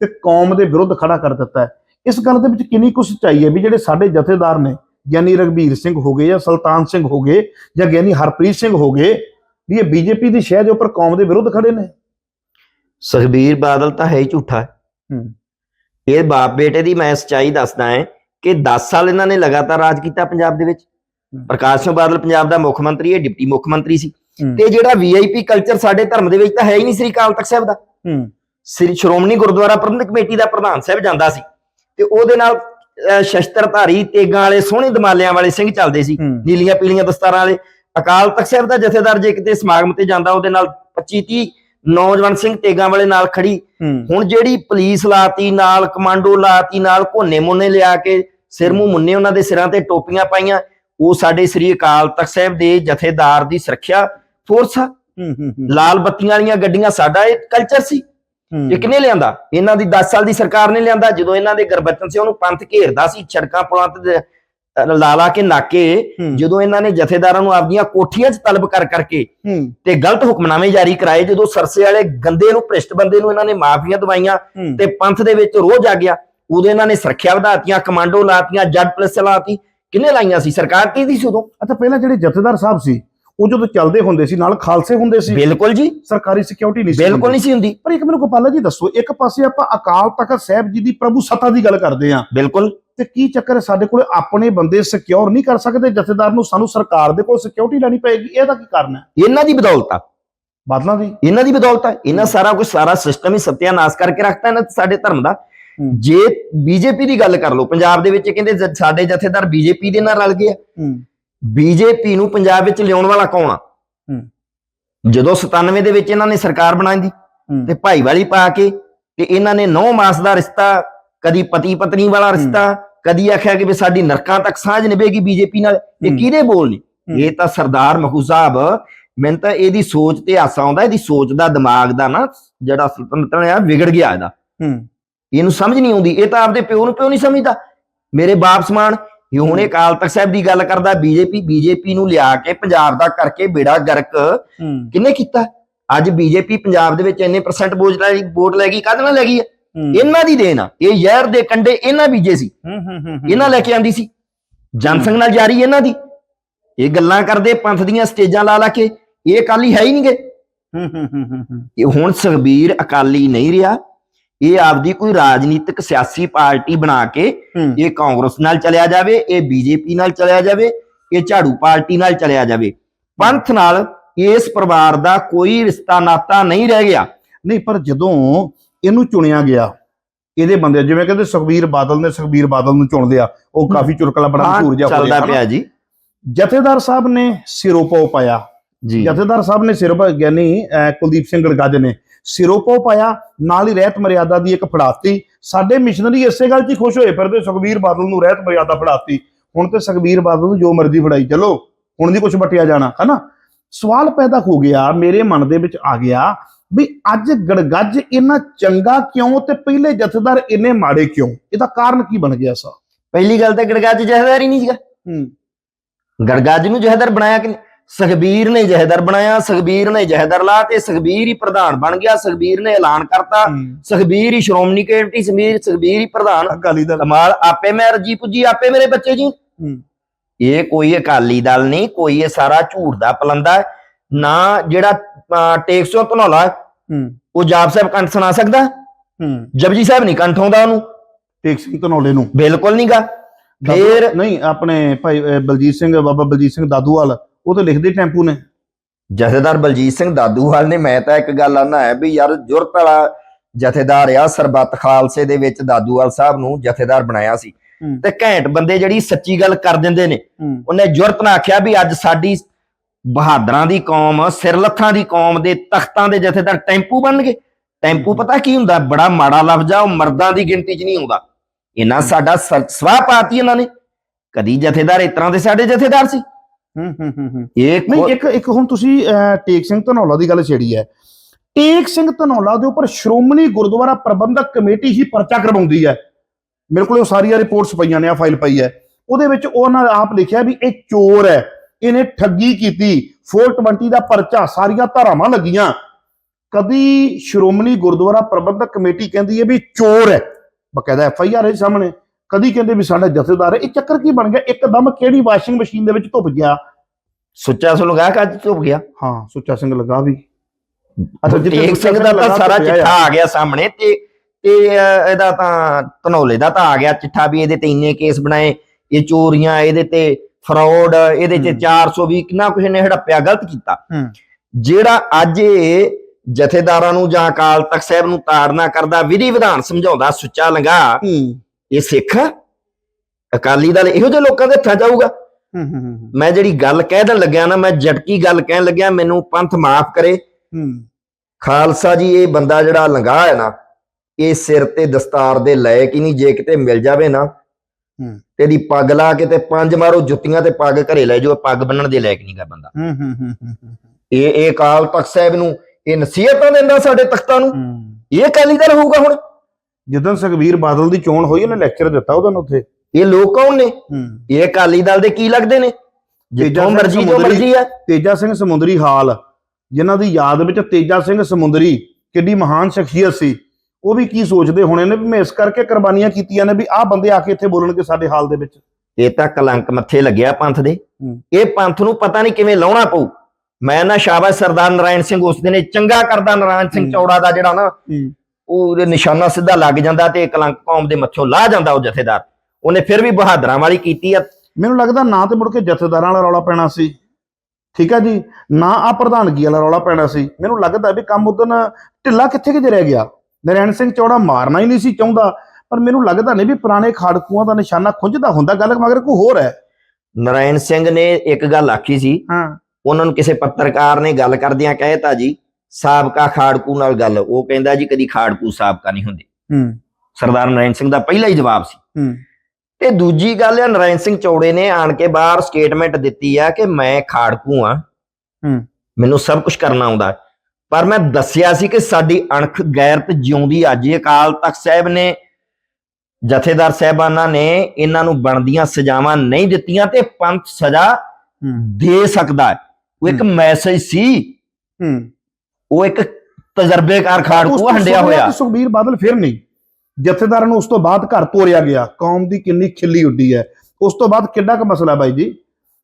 ਤੇ ਕੌਮ ਦੇ ਵਿਰੁੱਧ ਖੜਾ ਕਰ ਦਿੱਤਾ ਹੈ ਇਸ ਗੱਲ ਦੇ ਵਿੱਚ ਕਿੰਨੀ ਕੁ ਸੱਚਾਈ ਹੈ ਵੀ ਜਿਹੜੇ ਸਾਡੇ ਜਥੇਦਾਰ ਨੇ ਗਿਆਨੀ ਰਗਵੀਰ ਸਿੰਘ ਹੋ ਗਏ ਜਾਂ ਸੁਲਤਾਨ ਸਿੰਘ ਹੋ ਗਏ ਜਾਂ ਗਿਆਨੀ ਹਰਪ੍ਰੀਤ ਸਿੰਘ ਹੋ ਗਏ ਵੀ ਇਹ ਬੀਜੇਪੀ ਦੀ ਸ਼ਹਿ ਦੇ ਉੱਪਰ ਕੌਮ ਦੇ ਵਿਰੁੱਧ ਖੜੇ ਨੇ ਸੁਖਬੀਰ ਬਾਦਲ ਤਾਂ ਹੈ ਹੀ ਝੂਠਾ ਹੂੰ। ਇਹ ਬਾਪ ਬੇਟੇ ਦੀ ਮੈਂ ਸੱਚਾਈ ਦੱਸਦਾ ਹਾਂ ਕਿ 10 ਸਾਲ ਇਹਨਾਂ ਨੇ ਲਗਾਤਾਰ ਰਾਜ ਕੀਤਾ ਪੰਜਾਬ ਦੇ ਵਿੱਚ। ਪ੍ਰਕਾਸ਼ ਸਿੰਘ ਬਾਦਲ ਪੰਜਾਬ ਦਾ ਮੁੱਖ ਮੰਤਰੀ ਹੈ ਡਿਪਟੀ ਮੁੱਖ ਮੰਤਰੀ ਸੀ। ਤੇ ਜਿਹੜਾ ਵੀਆਈਪੀ ਕਲਚਰ ਸਾਡੇ ਧਰਮ ਦੇ ਵਿੱਚ ਤਾਂ ਹੈ ਹੀ ਨਹੀਂ ਸ੍ਰੀ ਅਕਾਲ ਤਖਤ ਸਾਹਿਬ ਦਾ। ਸ੍ਰੀ ਸ਼੍ਰੋਮਣੀ ਗੁਰਦੁਆਰਾ ਪ੍ਰਬੰਧਕ ਕਮੇਟੀ ਦਾ ਪ੍ਰਧਾਨ ਸਾਹਿਬ ਜਾਂਦਾ ਸੀ। ਤੇ ਉਹਦੇ ਨਾਲ ਸ਼ਸਤਰਧਾਰੀ ਤੇਗਾਂ ਵਾਲੇ ਸੋਹਣੇ ਦਮਾਲਿਆਂ ਵਾਲੇ ਸਿੰਘ ਚੱਲਦੇ ਸੀ। ਨੀਲੀਆਂ ਪੀਲੀਆਂ ਦਸਤਾਰਾਂ ਵਾਲੇ। ਅਕਾਲ ਤਖਤ ਸਾਹਿਬ ਦਾ ਜਥੇਦਾਰ ਜੇ ਕਿਤੇ ਸਮਾਗਮ ਤੇ ਜਾਂਦਾ ਉਹਦੇ ਨਾਲ 25 30 ਨੌਜਵਾਨ ਸਿੰਘ ਤੇਗਾਂ ਵਾਲੇ ਨਾਲ ਖੜੀ। ਹੁਣ ਜਿਹੜੀ ਪੁਲਿਸ ਲਾਤੀ ਨਾਲ ਕਮਾਂਡੋ ਲਾਤੀ ਨਾਲ ਕੋਨੇ ਮੁੰਨੇ ਲਿਆ ਕੇ ਸਿਰ ਮੂੰਹ ਮੁੰਨੇ ਉਹਨਾਂ ਦੇ ਸਿਰਾਂ ਤੇ ਟੋਪੀਆਂ ਪਾਈਆਂ। ਉਹ ਸਾਡੇ ਸ੍ਰੀ ਅਕਾਲ ਤਖਤ ਸਾਹਿਬ ਦੇ ਜਥੇਦਾਰ ਦੀ ਸੁਰੱਖਿਆ ਫੋਰਸ ਆ। ਹੂੰ ਹੂੰ ਲਾਲ ਬੱਤੀਆਂ ਵਾਲੀਆਂ ਗੱਡੀਆਂ ਸਾਡਾ ਇਹ ਕਲਚਰ ਸੀ। ਇਹ ਕਿਨੇ ਲਿਆਂਦਾ? ਇਹਨਾਂ ਦੀ 10 ਸਾਲ ਦੀ ਸਰਕਾਰ ਨੇ ਲਿਆਂਦਾ। ਜਦੋਂ ਇਹਨਾਂ ਦੇ ਗਰਬਚਨ ਸੀ ਉਹਨੂੰ ਪੰਥ ਘੇਰਦਾ ਸੀ ਸੜਕਾਂ ਪੁਲਾਂ ਤੇ ਅਹ ਲਾ ਲਾ ਕੇ ਨਾਕੇ। ਜਦੋਂ ਇਹਨਾਂ ਨੇ ਜਥੇਦਾਰਾਂ ਨੂੰ ਆਪਦੀਆਂ ਕੋਠੀਆਂ 'ਚ ਤਲਬ ਕਰ ਕਰਕੇ ਤੇ ਗਲਤ ਹੁਕਮਨਾਮੇ ਜਾਰੀ ਕਰਾਏ ਜਦੋਂ ਸਰਸੇ ਵਾਲੇ ਗੰਦੇ ਨੂੰ ਭ੍ਰਿਸ਼ਟ ਬੰਦੇ ਨੂੰ ਇਹਨਾਂ ਨੇ ਮਾਫੀਆਂ ਦਵਾਈਆਂ। ਤੇ ਪੰਥ ਦੇ ਵਿੱਚ ਰੋਹ ਆ ਗਿਆ ਉਦੋਂ ਇਹਨਾਂ ਨੇ ਸੁਰੱਖਿਆ ਵਧਾਤੀਆਂ ਕਮਾਂਡੋ ਲਾਤੀਆਂ ਜੱਟ ਪੁਲਿਸ ਲਾਤੀ ਕਿੰਨੇ ਲਾਈਆਂ ਸੀ? ਸਰਕਾਰ ਕੀ ਦੀ ਸੀ ਉਦੋਂ? ਅੱਛਾ ਪਹਿਲਾਂ ਜਿਹੜੇ ਜਥੇਦਾਰ ਸਾਹਿਬ ਸੀ ਉਹ ਜਦੋਂ ਚੱਲਦੇ ਹੁੰਦੇ ਸੀ ਨਾਲ ਖਾਲਸੇ ਹੁੰਦੇ ਸੀ। ਬਿਲਕੁਲ ਜੀ। ਸਰਕਾਰੀ ਸਿਕਿਉਰਿਟੀ ਨਹੀਂ ਸੀ ਬਿਲਕੁਲ। ਨਹੀਂ ਸੀ ਹੁੰਦੀ। ਪਰ ਇੱਕ ਮੈਨੂੰ ਗੋਪਾਲਾ ਜੀ ਦੱਸੋ ਇੱਕ ਪਾਸੇ ਆਪਾਂ ਅਕਾਲ ਤਖਤ ਸਾਹਿਬ ਜੀ ਦੀ ਪ੍ਰਭੂ ਸੱਤਾ ਦੀ ਗੱਲ ਕਰਦੇ ਆਂ ਬਿਲਕੁਲ। ਤੇ ਕੀ ਚੱਕਰ ਹੈ ਸਾਡੇ ਕੋਲੇ ਆਪਣੇ ਬੰਦੇ ਸਿਕਿਉਰ ਨਹੀਂ ਕਰ ਸਕਦੇ? ਜਥੇਦਾਰ ਨੂੰ ਸਾਨੂੰ ਸਰਕਾਰ ਦੇ ਕੋਲ ਸਿਕਿਉਰਿਟੀ ਲੈਣੀ ਪਏਗੀ ਇਹਦਾ ਕੀ ਕਾਰਨ ਹੈ? ਇਹਨਾਂ ਦੀ ਬਦੌਲਤ ਆ। ਬਾਦਲਾਂ ਦੀ? ਇਹਨਾਂ ਦੀ ਬਦੌਲਤ ਆ। ਇਹਨਾਂ ਸਾਰਾ ਕੁਝ ਸਾਰਾ ਸਿਸਟਮ ਹੀ ਸਤਿਆਨਾਸ਼ ਕਰਕੇ ਰੱਖਤਾ ਇਹਨਾਂ ਸਾਡੇ ਧਰਮ ਦਾ। ਜੇ ਬੀਜੇਪੀ ਦੀ ਗੱਲ ਕਰ ਲਓ ਪੰਜਾਬ ਦੇ ਵਿੱਚ ਕਹਿੰਦੇ ਸਾਡੇ ਜਥੇਦਾਰ ਬੀਜੇਪੀ ਦੇ ਨਾਲ ਰਲ ਗਏ ਆ। ਬੀਜੇਪੀ ਨੂੰ ਪੰਜਾਬ ਵਿੱਚ ਲਿਆਉਣ ਵਾਲਾ ਕੌਣ ਆ। ਜਦੋਂ 97 ਦੇ ਵਿੱਚ ਇਹਨਾਂ ਨੇ ਸਰਕਾਰ ਬਣਾਈ ਦੀ ਤੇ ਭਾਈਵਾਲੀ ਪਾ ਕੇ ਤੇ ਇਹਨਾਂ ਨੇ 9 ਮਾਸ ਦਾ ਰਿਸ਼ਤਾ ਕਦੀ ਪਤੀ ਪਤਨੀ ਵਾਲਾ ਰਿਸ਼ਤਾ ਕਦੀ ਆਖਿਆ ਕਿ ਵੀ ਸਾਡੀ ਨਰਕਾਂ ਤੱਕ ਸਾਂਝ ਨਿਭੇਗੀ ਬੀਜੇਪੀ ਨਾਲ ਇਹ। ਕਿਹਦੇ ਬੋਲ ਨੇ। ਇਹ ਤਾਂ ਸਰਦਾਰ ਮਖੂ ਸਾਹਿਬ ਮੈਨੂੰ ਤਾਂ ਇਹਦੀ ਸੋਚ ਤੇ ਹਾਸਾ ਆਉਂਦਾ ਇਹਦੀ ਸੋਚ ਦਾ ਦਿਮਾਗ ਦਾ ਨਾ ਜਿਹੜਾ ਸੁਤੰਤਰ ਆ ਵਿਗੜ ਗਿਆ ਇਹਦਾ। ਇਹਨੂੰ ਸਮਝ ਨਹੀਂ ਆਉਂਦੀ ਇਹ ਤਾਂ ਆਪਦੇ ਪਿਓ ਨੂੰ ਪਿਓ ਨਹੀਂ ਸਮਝਦਾ। ਮੇਰੇ ਬਾਪ ਸਮਾਨ ਇਹ ਹੁਣੇ ਅਕਾਲ ਤਖਤ ਸਾਹਿਬ ਦੀ ਗੱਲ ਕਰਦਾ ਬੀਜੇਪੀ ਬੀਜੇਪੀ ਨੂੰ ਲਿਆ ਕੇ ਪੰਜਾਬ ਦਾ ਕਰਕੇ ਬੇੜਾ ਗਰਕ ਹੂੰ। ਕਿਹਨੇ ਕੀਤਾ? ਅੱਜ ਬੀਜੇਪੀ ਪੰਜਾਬ ਦੇ ਵਿੱਚ ਇੰਨੇ ਪਰਸੈਂਟ ਵੋਟ ਲੈ ਗਈ ਵੋਟ ਲੈ ਗਈ ਕਾਹਦੇ ਨਾਲ ਲੈ ਗਈ ਇਹਨਾਂ ਦੀ ਦੇਣ ਆ। ਇਹ ਜ਼ਹਿਰ ਦੇ ਕੰਡੇ ਇਹਨਾਂ ਬੀਜੇ ਸੀ। ਇਹਨਾਂ ਲੈ ਕੇ ਆਂਦੀ ਸੀ। ਜਨਸੰਘ ਨਾਲ ਜਾਰੀ ਇਹਨਾਂ ਦੀ। ਇਹ ਗੱਲਾਂ ਕਰਦੇ ਪੰਥ ਦੀਆਂ ਸਟੇਜਾਂ ਲਾ ਲਾ ਕੇ। ਇਹ ਅਕਾਲੀ ਹੈ ਹੀ ਨਹੀਂਗੇ ਹੂੰ ਹੂੰ ਹੂੰ ਹੂੰ ਹੂੰ। ਇਹ ਹੁਣ ਸੁਖਬੀਰ ਅਕਾਲੀ ਨਹੀਂ ਰਿਹਾ। ਇਹ ਆਪਦੀ ਕੋਈ ਰਾਜਨੀਤਿਕ ਸਿਆਸੀ ਪਾਰਟੀ ਬਣਾ ਕੇ ਇਹ ਕਾਂਗਰਸ ਨਾਲ ਚਲਿਆ ਜਾਵੇ ਇਹ ਬੀਜੇਪੀ ਨਾਲ ਚਲਿਆ ਜਾਵੇ ਇਹ ਝਾੜੂ ਪਾਰਟੀ ਨਾਲ ਚਲਿਆ ਜਾਵੇ। ਪੰਥ ਨਾਲ ਇਸ ਪਰਿਵਾਰ ਦਾ ਕੋਈ ਰਿਸ਼ਤਾ ਨਾਤਾ ਨਹੀਂ ਰਹਿ ਗਿਆ। ਨਹੀਂ ਪਰ ਜਦੋਂ ਇਹਨੂੰ ਚੁਣਿਆ ਗਿਆ ਇਹਦੇ ਬੰਦੇ ਜਿਵੇਂ ਕਹਿੰਦੇ ਸੁਖਬੀਰ ਬਾਦਲ ਨੇ ਸੁਖਬੀਰ ਬਾਦਲ ਨੂੰ ਚੁਣਦੇ ਆ ਉਹ ਕਾਫੀ ਚੁਰਕਲਾ ਬੜਾ ਮਸ਼ਹੂਰ ਜਿਹਾ ਹੋ ਚੱਲਦਾ ਗਿਆ ਪਿਆ ਜੀ। ਜਥੇਦਾਰ ਸਾਹਿਬ ਨੇ ਸਿਰੋਪੋ ਪਾਇਆ। ਜੀ। ਜਥੇਦਾਰ ਸਾਹਿਬ ਨੇ ਸਿਰੋਪੋ ਗਿਆਨੀ ਕੁਲਦੀਪ ਸਿੰਘ ਗੜਗੱਜ ਨੇ ਸਿਰੋਪੋ ਪਾਇਆ ਨਾਲ ਹੀ ਰਹਿਤ ਮਰਿਆਦਾ ਦੀ ਇੱਕ ਫੜਾਤੀ। ਸਾਡੇ ਮਿਸ਼ਨਰੀ ਇਸੇ ਗੱਲ 'ਚ ਹੀ ਖੁਸ਼ ਹੋਏ ਫਿਰਦੇ ਸੁਖਬੀਰ ਬਾਦਲ ਨੂੰ ਰਹਿਤ ਮਰਿਆਦਾ ਫੜਾਤੀ। ਹੁਣ ਤੇ ਸੁਖਬੀਰ ਬਾਦਲ ਨੂੰ ਜੋ ਮਰਜ਼ੀ ਫੜਾਈ ਚਲੋ ਹੁਣ ਦੀ ਕੁਝ ਬਟਿਆ ਜਾਣਾ ਹਨਾ? ਸਵਾਲ ਪੈਦਾ ਹੋ ਗਿਆ ਮੇਰੇ ਮਨ ਦੇ ਵਿੱਚ ਆ ਗਿਆ ਵੀ ਅੱਜ ਗੜਗੱਜ ਇੰਨਾ ਚੰਗਾ ਕਿਉਂ ਤੇ ਪਹਿਲੇ ਜਥੇਦਾਰ ਇੰਨੇ ਮਾੜੇ ਕਿਉਂ? ਇਹਦਾ ਕਾਰਨ ਕੀ ਬਣ ਗਿਆ ਸਾ? ਪਹਿਲੀ ਗੱਲ ਤਾਂ ਗੜਗੱਜ ਜਹੇਦਾਰ ਹੀ ਨਹੀਂ ਸੀਗਾ। ਹੂੰ। ਗੜਗੱਜ ਨੂੰ ਜਹੇਦਾਰ ਬਣਾਇਆ ਕਿ ਸੁਖਬੀਰ ਨੇ ਜਹੇਦਾਰ ਬਣਾਇਆ ਸੁਖਬੀਰ ਨੇ ਜਹੇਦਾਰ ਲਾ ਤੇ ਸੁਖਬੀਰ ਹੀ ਪ੍ਰਧਾਨ ਬਣ ਗਿਆ ਸੁਖਬੀਰ ਨੇ ਐਲਾਨ ਕਰਤਾ। ਸੁਖਬੀਰ ਹੀ ਸ਼੍ਰੋਮਣੀ ਕਮੇਟੀ ਸਮੀਰ ਸੁਖਬੀਰ ਹੀ ਪ੍ਰਧਾਨ। ਅਕਾਲੀ ਦਲ। ਕਮਾਲ ਆਪੇ ਮੈਂ ਰਜੀ ਪੁੱਜੀ ਆਪੇ ਮੇਰੇ ਬੱਚੇ ਜੀ। ਇਹ ਕੋਈ ਅਕਾਲੀ ਦਲ ਨਹੀਂ ਕੋਈ ਇਹ ਸਾਰਾ ਝੂਠ ਦਾ ਪਲੰਦਾ। ਨਾ ਜਿਹੜਾ ਟੇਕਸੋਂ ਧਨੌਲਾ ਉਹ ਜਾਪ ਸਾਹਿਬ ਕੰਠ ਸੁਣਾ ਸਕਦਾ ਜਪਜੀ ਸਾਹਿਬ ਨਹੀਂ ਕੰਠ ਆਉਂਦਾ ਉਹਨੂੰ। ਟੇਕ ਸਿੰਘ ਧਨੌਲੇ ਨੂੰ। ਬਿਲਕੁਲ ਨਹੀਂਗਾ ਫੇਰ ਨਹੀਂ ਆਪਣੇ ਭਾਈ ਬਲਜੀਤ ਸਿੰਘ ਬਾਬਾ ਬਲਜੀਤ ਸਿੰਘ ਦਾਦੂਵਾਲ। ਉਹ ਤਾਂ ਲਿਖਦੇ ਟੈਂਪੂ ਨੇ। ਜਥੇਦਾਰ ਬਲਜੀਤ ਸਿੰਘ ਦਾਦੂਵਾਲ ਨੇ ਮੈਂ ਤਾਂ ਇੱਕ ਗੱਲ ਆਨਾ ਹੈ ਵੀ ਯਾਰ ਜੁਰਤ ਵਾਲਾ ਜਥੇਦਾਰ ਆ ਸਰਬੱਤ ਖਾਲਸੇ ਦੇ ਵਿੱਚ ਦਾਦੂਵਾਲ ਸਾਹਿਬ ਨੂੰ ਜਥੇਦਾਰ ਬਣਾਇਆ ਸੀ। ਤੇ ਘੈਂਟ ਬੰਦੇ ਜਿਹੜੀ ਸੱਚੀ ਗੱਲ ਕਰ ਦਿੰਦੇ ਨੇ। ਉਹਨੇ ਜੁਰਤ ਨਾਲ ਆਖਿਆ ਵੀ ਅੱਜ ਸਾਡੀ ਬਹਾਦਰਾਂ ਦੀ ਕੌਮ ਸਿਰਲੱਥਾਂ ਦੀ ਕੌਮ ਦੇ ਤਖਤਾਂ ਦੇ ਜਥੇਦਾਰ ਟੈਂਪੂ ਬਣ ਗਏ। ਟੈਂਪੂ ਪਤਾ ਕੀ ਹੁੰਦਾ? ਬੜਾ ਮਾੜਾ ਲਫ਼ਜ਼ ਆ ਉਹ ਮਰਦਾਂ ਦੀ ਗਿਣਤੀ 'ਚ ਨਹੀਂ ਆਉਂਦਾ। ਇਹਨਾਂ ਸਾਡਾ ਸਵਾਹ ਪਾਤੀ ਇਹਨਾਂ ਨੇ। ਕਦੀ ਜਥੇਦਾਰ ਇਸ ਤਰ੍ਹਾਂ ਦੇ ਸਾਡੇ ਜਥੇਦਾਰ ਸੀ। ਹੂੰ ਹੂੰ ਹੂੰ ਇਹ ਨਹੀਂ ਇੱਕ ਇੱਕ ਹੁਣ ਤੁਸੀਂ ਟੇਕ ਸਿੰਘ ਧਨੌਲਾ ਦੀ ਗੱਲ ਛੇੜੀ ਹੈ। ਟੇਕ ਸਿੰਘ ਧਨੌਲਾ ਦੇ ਉੱਪਰ ਸ਼੍ਰੋਮਣੀ ਗੁਰਦੁਆਰਾ ਪ੍ਰਬੰਧਕ ਕਮੇਟੀ ਹੀ ਪਰਚਾ ਕਰਵਾਉਂਦੀ ਹੈ। ਮੇਰੇ ਕੋਲ ਉਹ ਸਾਰੀਆਂ ਰਿਪੋਰਟਸ ਪਈਆਂ ਨੇ ਆ ਫਾਈਲ ਪਈ ਹੈ। ਉਹਦੇ ਵਿੱਚ ਉਹਨਾਂ ਨੇ ਆਪ ਲਿਖਿਆ ਵੀ ਇਹ ਚੋਰ ਹੈ। ਇਹਨੇ ਠੱਗੀ ਕੀਤੀ। 420 ਦਾ ਪਰਚਾ ਸਾਰੀਆਂ ਧਾਰਾਵਾਂ ਲੱਗੀਆਂ। ਕਦੀ ਸ਼੍ਰੋਮਣੀ ਗੁਰਦੁਆਰਾ ਪ੍ਰਬੰਧਕ ਕਮੇਟੀ ਕਹਿੰਦੀ ਹੈ ਵੀ ਚੋਰ ਹੈ। ਬਕਾਇਦਾ ਐਫ ਆਈ ਆਰ ਹੈ ਸਾਹਮਣੇ। ਕਦੀ ਕਹਿੰਦੇ ਵੀ ਸਾਡਾ ਜਥੇਦਾਰ ਹੈ ਇਹ ਚੱਕਰ ਕੀ ਬਣ ਗਿਆ? ਇੱਕਦਮ ਕਿਹੜੀ ਵਾਸ਼ਿੰਗ ਮਸ਼ੀਨ ਦੇ ਵਿੱਚ ਧੁੱਪ ਗਿਆ? ਸੁੱਚਾ ਸੁਲਗਾ ਕੱਜ ਚੁੱਪ ਗਿਆ। ਹਾਂ ਸੁੱਚਾ ਸਿੰਘ ਲਗਾ ਵੀ। ਟੇਕ ਸਿੰਘ ਦਾ ਤਾਂ ਸਾਰਾ ਚਿੱਠਾ ਆ। ਗਿਆ ਸਾਹਮਣੇ ਤੇ ਤੇ ਇਹਦਾ ਤਾਂ ਧਨੌਲੇ ਦਾ ਤਾਂ ਆ ਗਿਆ ਚਿੱਠਾ ਵੀ ਇਹਦੇ ਤੇ ਇੰਨੇ ਕੇਸ ਬਣਾਏ ਇਹ ਚੋਰੀਆਂ ਇਹਦੇ ਤੇ ਫਰਾਡ ਇਹਦੇ ਚ ਹੂੰ। 420 ਕਿੰਨਾ ਕੁਝ ਇਹਨੇ ਹੜੱਪਿਆ ਗਲਤ ਕੀਤਾ। ਜਿਹੜਾ ਅੱਜ ਇਹ ਜਥੇਦਾਰਾਂ ਨੂੰ ਜਾਂ ਅਕਾਲ ਤਖਤ ਸਾਹਿਬ ਨੂੰ ਤਾੜਨਾ ਕਰਦਾ ਵਿਧੀ ਵਿਧਾਨ ਸਮਝਾਉਂਦਾ ਸੁੱਚਾ ਲੰਗਾ ਇਹ ਸਿੱਖ ਆ? ਅਕਾਲੀ ਦਲ ਇਹੋ ਜਿਹੇ ਲੋਕਾਂ ਦੇ ਹੱਥਾਂ ਜਾਊਗਾ ਹੂੰ ਹੂੰ ਮੈਂ ਜਿਹੜੀ ਗੱਲ ਕਹਿ ਦੇਣ ਲੱਗਿਆ ਨਾ ਮੈਂ ਜਟਕੀ ਗੱਲ ਕਹਿਣ ਲੱਗਿਆ ਮੈਨੂੰ ਪੰਥ ਮਾਫ ਕਰੇ। ਹੂੰ। ਖਾਲਸਾ ਜੀ ਇਹ ਬੰਦਾ ਜਿਹੜਾ ਲੰਗਾ ਹੈ ਨਾ ਇਹ ਸਿਰ ਤੇ ਦਸਤਾਰ ਦੇ ਲਾਇਕ ਹੀ ਨਹੀਂ ਜੇ ਕਿਤੇ ਮਿਲ ਜਾਵੇ ਨਾ। ਹੂੰ। ਤੇ ਦੀ ਪੱਗ ਲਾ ਕੇ ਤੇ ਪੰਜ ਮਾਰੋ ਜੁੱਤੀਆਂ ਤੇ ਪੱਗ ਘਰੇ ਲੈ ਜਾਓ ਪੱਗ ਬੰਨਣ ਦੇ ਲਾਇਕ ਨਹੀਂਗਾ ਬੰਦਾ। ਹੂੰ ਹੂੰ ਹੂੰ ਇਹ ਇਹ ਕਾਲ ਤਖਤ ਸਾਹਿਬ ਨੂੰ ਇਹ ਨਸੀਹਤਾਂ ਦਿੰਦਾ ਸਾਡੇ ਤਖਤਾਂ ਨੂੰ। ਹੂੰ। ਇਹ ਅਕਾਲੀ ਦਲ ਹੋਊਗਾ ਹੁਣ। ਜਦੋਂ ਸੁਖਬੀਰ ਬਾਦਲ ਦੀ ਚੋਣ ਹੋਈ ਉਹਨੇ ਲੈਕਚਰ ਦਿੱਤਾ ਉਹਦਾਂ ਉੱਥੇ। ਇਹ ਲੋਕ ਕੌਣ ਨੇ? ਇਹ ਅਕਾਲੀ ਦਲ ਦੇ ਕੀ ਲੱਗਦੇ ਨੇ? ਜਿੱਥੋਂ ਮਰਜ਼ੀ ਜੋ ਮਰਜ਼ੀ ਆ। ਤੇਜਾ ਸਿੰਘ ਸਮੁੰਦਰੀ ਹਾਲ ਜਿਨ੍ਹਾਂ ਦੀ ਯਾਦ ਵਿੱਚ ਤੇਜਾ ਸਿੰਘ ਸਮੁੰਦਰੀ ਕਿੱਡੀ ਮਹਾਨ ਸ਼ਖਸੀਅਤ ਸੀ ਉਹ ਵੀ ਕੀ ਸੋਚਦੇ ਹੋਣੇ ਨੇ ਵੀ ਮੈਂ ਇਸ ਕਰਕੇ ਕੁਰਬਾਨੀਆਂ ਕੀਤੀਆਂ ਨੇ ਵੀ ਆਹ ਬੰਦੇ ਆ ਕੇ ਇੱਥੇ ਬੋਲਣਗੇ ਸਾਡੇ ਹਾਲ ਦੇ ਵਿੱਚ। ਇਹ ਤਾਂ ਕਲੰਕ ਮੱਥੇ ਲੱਗਿਆ ਪੰਥ ਦੇ। ਇਹ ਪੰਥ ਨੂੰ ਪਤਾ ਨਹੀਂ ਕਿਵੇਂ ਲਾਉਣਾ ਪਊ। ਮੈਂ ਨਾ ਸ਼ਾਬਾਸ਼ ਸਰਦਾਰ ਨਰਾਇਣ ਸਿੰਘ ਉਸ ਦਿਨੇ ਚੰਗਾ ਕਰਦਾ ਨਰਾਇਣ ਸਿੰਘ। ਚੌੜਾ ਦਾ ਜਿਹੜਾ ਨਾ ਹੂੰ ਉਹਦੇ ਨਿਸ਼ਾਨਾ ਸਿੱਧਾ ਲੱਗ ਜਾਂਦਾ ਤੇ ਕਲੰਕ ਕੌਮ ਦੇ ਮੱਥੋਂ ਲਾਹ ਜਾਂਦਾ ਉਹ ਜਥੇਦਾਰ। ਉਹਨੇ ਫਿਰ ਵੀ ਬਹਾਦਰਾਂ ਵਾਲੀ ਕੀਤੀ ਆ। ਮੈਨੂੰ ਲੱਗਦਾ ਨਾ ਤੇ ਮੁੜ ਕੇ ਜਥੇਦਾਰਾਂ ਵਾਲਾ ਰੌਲਾ ਪੈਣਾ ਸੀ। ਠੀਕ ਹੈ ਜੀ? ਨਾ ਆ ਪ੍ਰਧਾਨਗੀ ਵਾਲਾ ਰੌਲਾ ਪੈਣਾ ਸੀ। ਮੈਨੂੰ ਲੱਗਦਾ ਵੀ ਕੰਮ ਉਦੋਂ ਢਿੱਲਾ ਕਿੱਥੇ ਕਿਤੇ ਰਹਿ ਗਿਆ। ਨਰੈਣ ਸਿੰਘ ਚੌੜਾ ਮਾਰਨਾ ਹੀ ਨਹੀਂ ਸੀ ਚਾਹੁੰਦਾ। ਪਰ ਮੈਨੂੰ ਲੱਗਦਾ ਨਹੀਂ ਵੀ ਪੁਰਾਣੇ ਖਾੜਕੂਆਂ ਦਾ ਨਿਸ਼ਾਨਾ ਖੁੰਝਦਾ ਹੁੰਦਾ ਗੱਲ ਮਗਰ ਕੋਈ ਹੋਰ ਹੈ। ਨਰਾਇਣ ਸਿੰਘ ਨੇ ਇੱਕ ਗੱਲ ਆਖੀ ਸੀ। ਹਾਂ। ਉਹਨਾਂ ਨੂੰ ਕਿਸੇ ਪੱਤਰਕਾਰ ਨੇ ਗੱਲ ਕਰਦਿਆਂ ਕਹਿਤਾ ਜੀ ਸਾਬਕਾ ਖਾੜਕੂ ਨਾਲ ਗੱਲ ਉਹ ਕਹਿੰਦਾ ਜੀ ਕਦੀ ਖਾੜਕੂ ਸਾਬਕਾ ਨਹੀਂ ਹੁੰਦੇ। ਹੂੰ। ਸਰਦਾਰ ਨਰਾਇਣ ਸਿੰਘ ਦਾ ਪਹਿਲਾ ਹੀ ਜਵਾਬ ਸੀ। ਹੂੰ। ਤੇ ਦੂਜੀ ਗੱਲ ਆ ਨਰਾਇਣ ਸਿੰਘ ਚੌੜੇ ਨੇ ਆਣ ਕੇ ਬਾਹਰ ਸਟੇਟਮੈਂਟ ਦਿੱਤੀ ਆ ਕਿ ਮੈਂ ਖਾੜਕੂ ਆ। ਹੂੰ। ਮੈਨੂੰ ਸਭ ਕੁਝ ਕਰਨਾ ਆਉਂਦਾ। ਪਰ ਮੈਂ ਦੱਸਿਆ ਸੀ ਕਿ ਸਾਡੀ ਅਣਖ ਗੈਰਤ ਜਿਉਂਦੀ ਅੱਜ। ਇਹ ਅਕਾਲ ਤਖਤ ਸਾਹਿਬ ਨੇ ਜਥੇਦਾਰ ਸਾਹਿਬਾਨਾਂ ਨੇ ਇਹਨਾਂ ਨੂੰ ਬਣਦੀਆਂ ਸਜ਼ਾਵਾਂ ਨਹੀਂ ਦਿੱਤੀਆਂ ਤੇ ਪੰਥ ਸਜ਼ਾ ਹੂੰ। ਦੇ ਸਕਦਾ। ਹੈ। ਉਹ ਇੱਕ ਮੈਸੇਜ ਸੀ। ਹੂੰ। ਉਹ ਇੱਕ ਤਜਰਬੇਕਾਰ ਖਾੜਕੂ ਤੋਂ ਹੰਡਿਆ ਹੋਇਆ। ਸੁਖਬੀਰ ਬਾਦਲ ਫਿਰ ਨਹੀਂ। ਜਥੇਦਾਰਾਂ ਨੂੰ ਉਸ ਤੋਂ ਬਾਅਦ ਘਰ ਤੋਰਿਆ ਗਿਆ। ਕੌਮ ਦੀ ਕਿੰਨੀ ਖਿੱਲੀ ਉੱਡੀ ਹੈ। ਉਸ ਤੋਂ ਬਾਅਦ ਕਿੱਡਾ ਕੁ ਮਸਲਾ ਬਾਈ ਜੀ?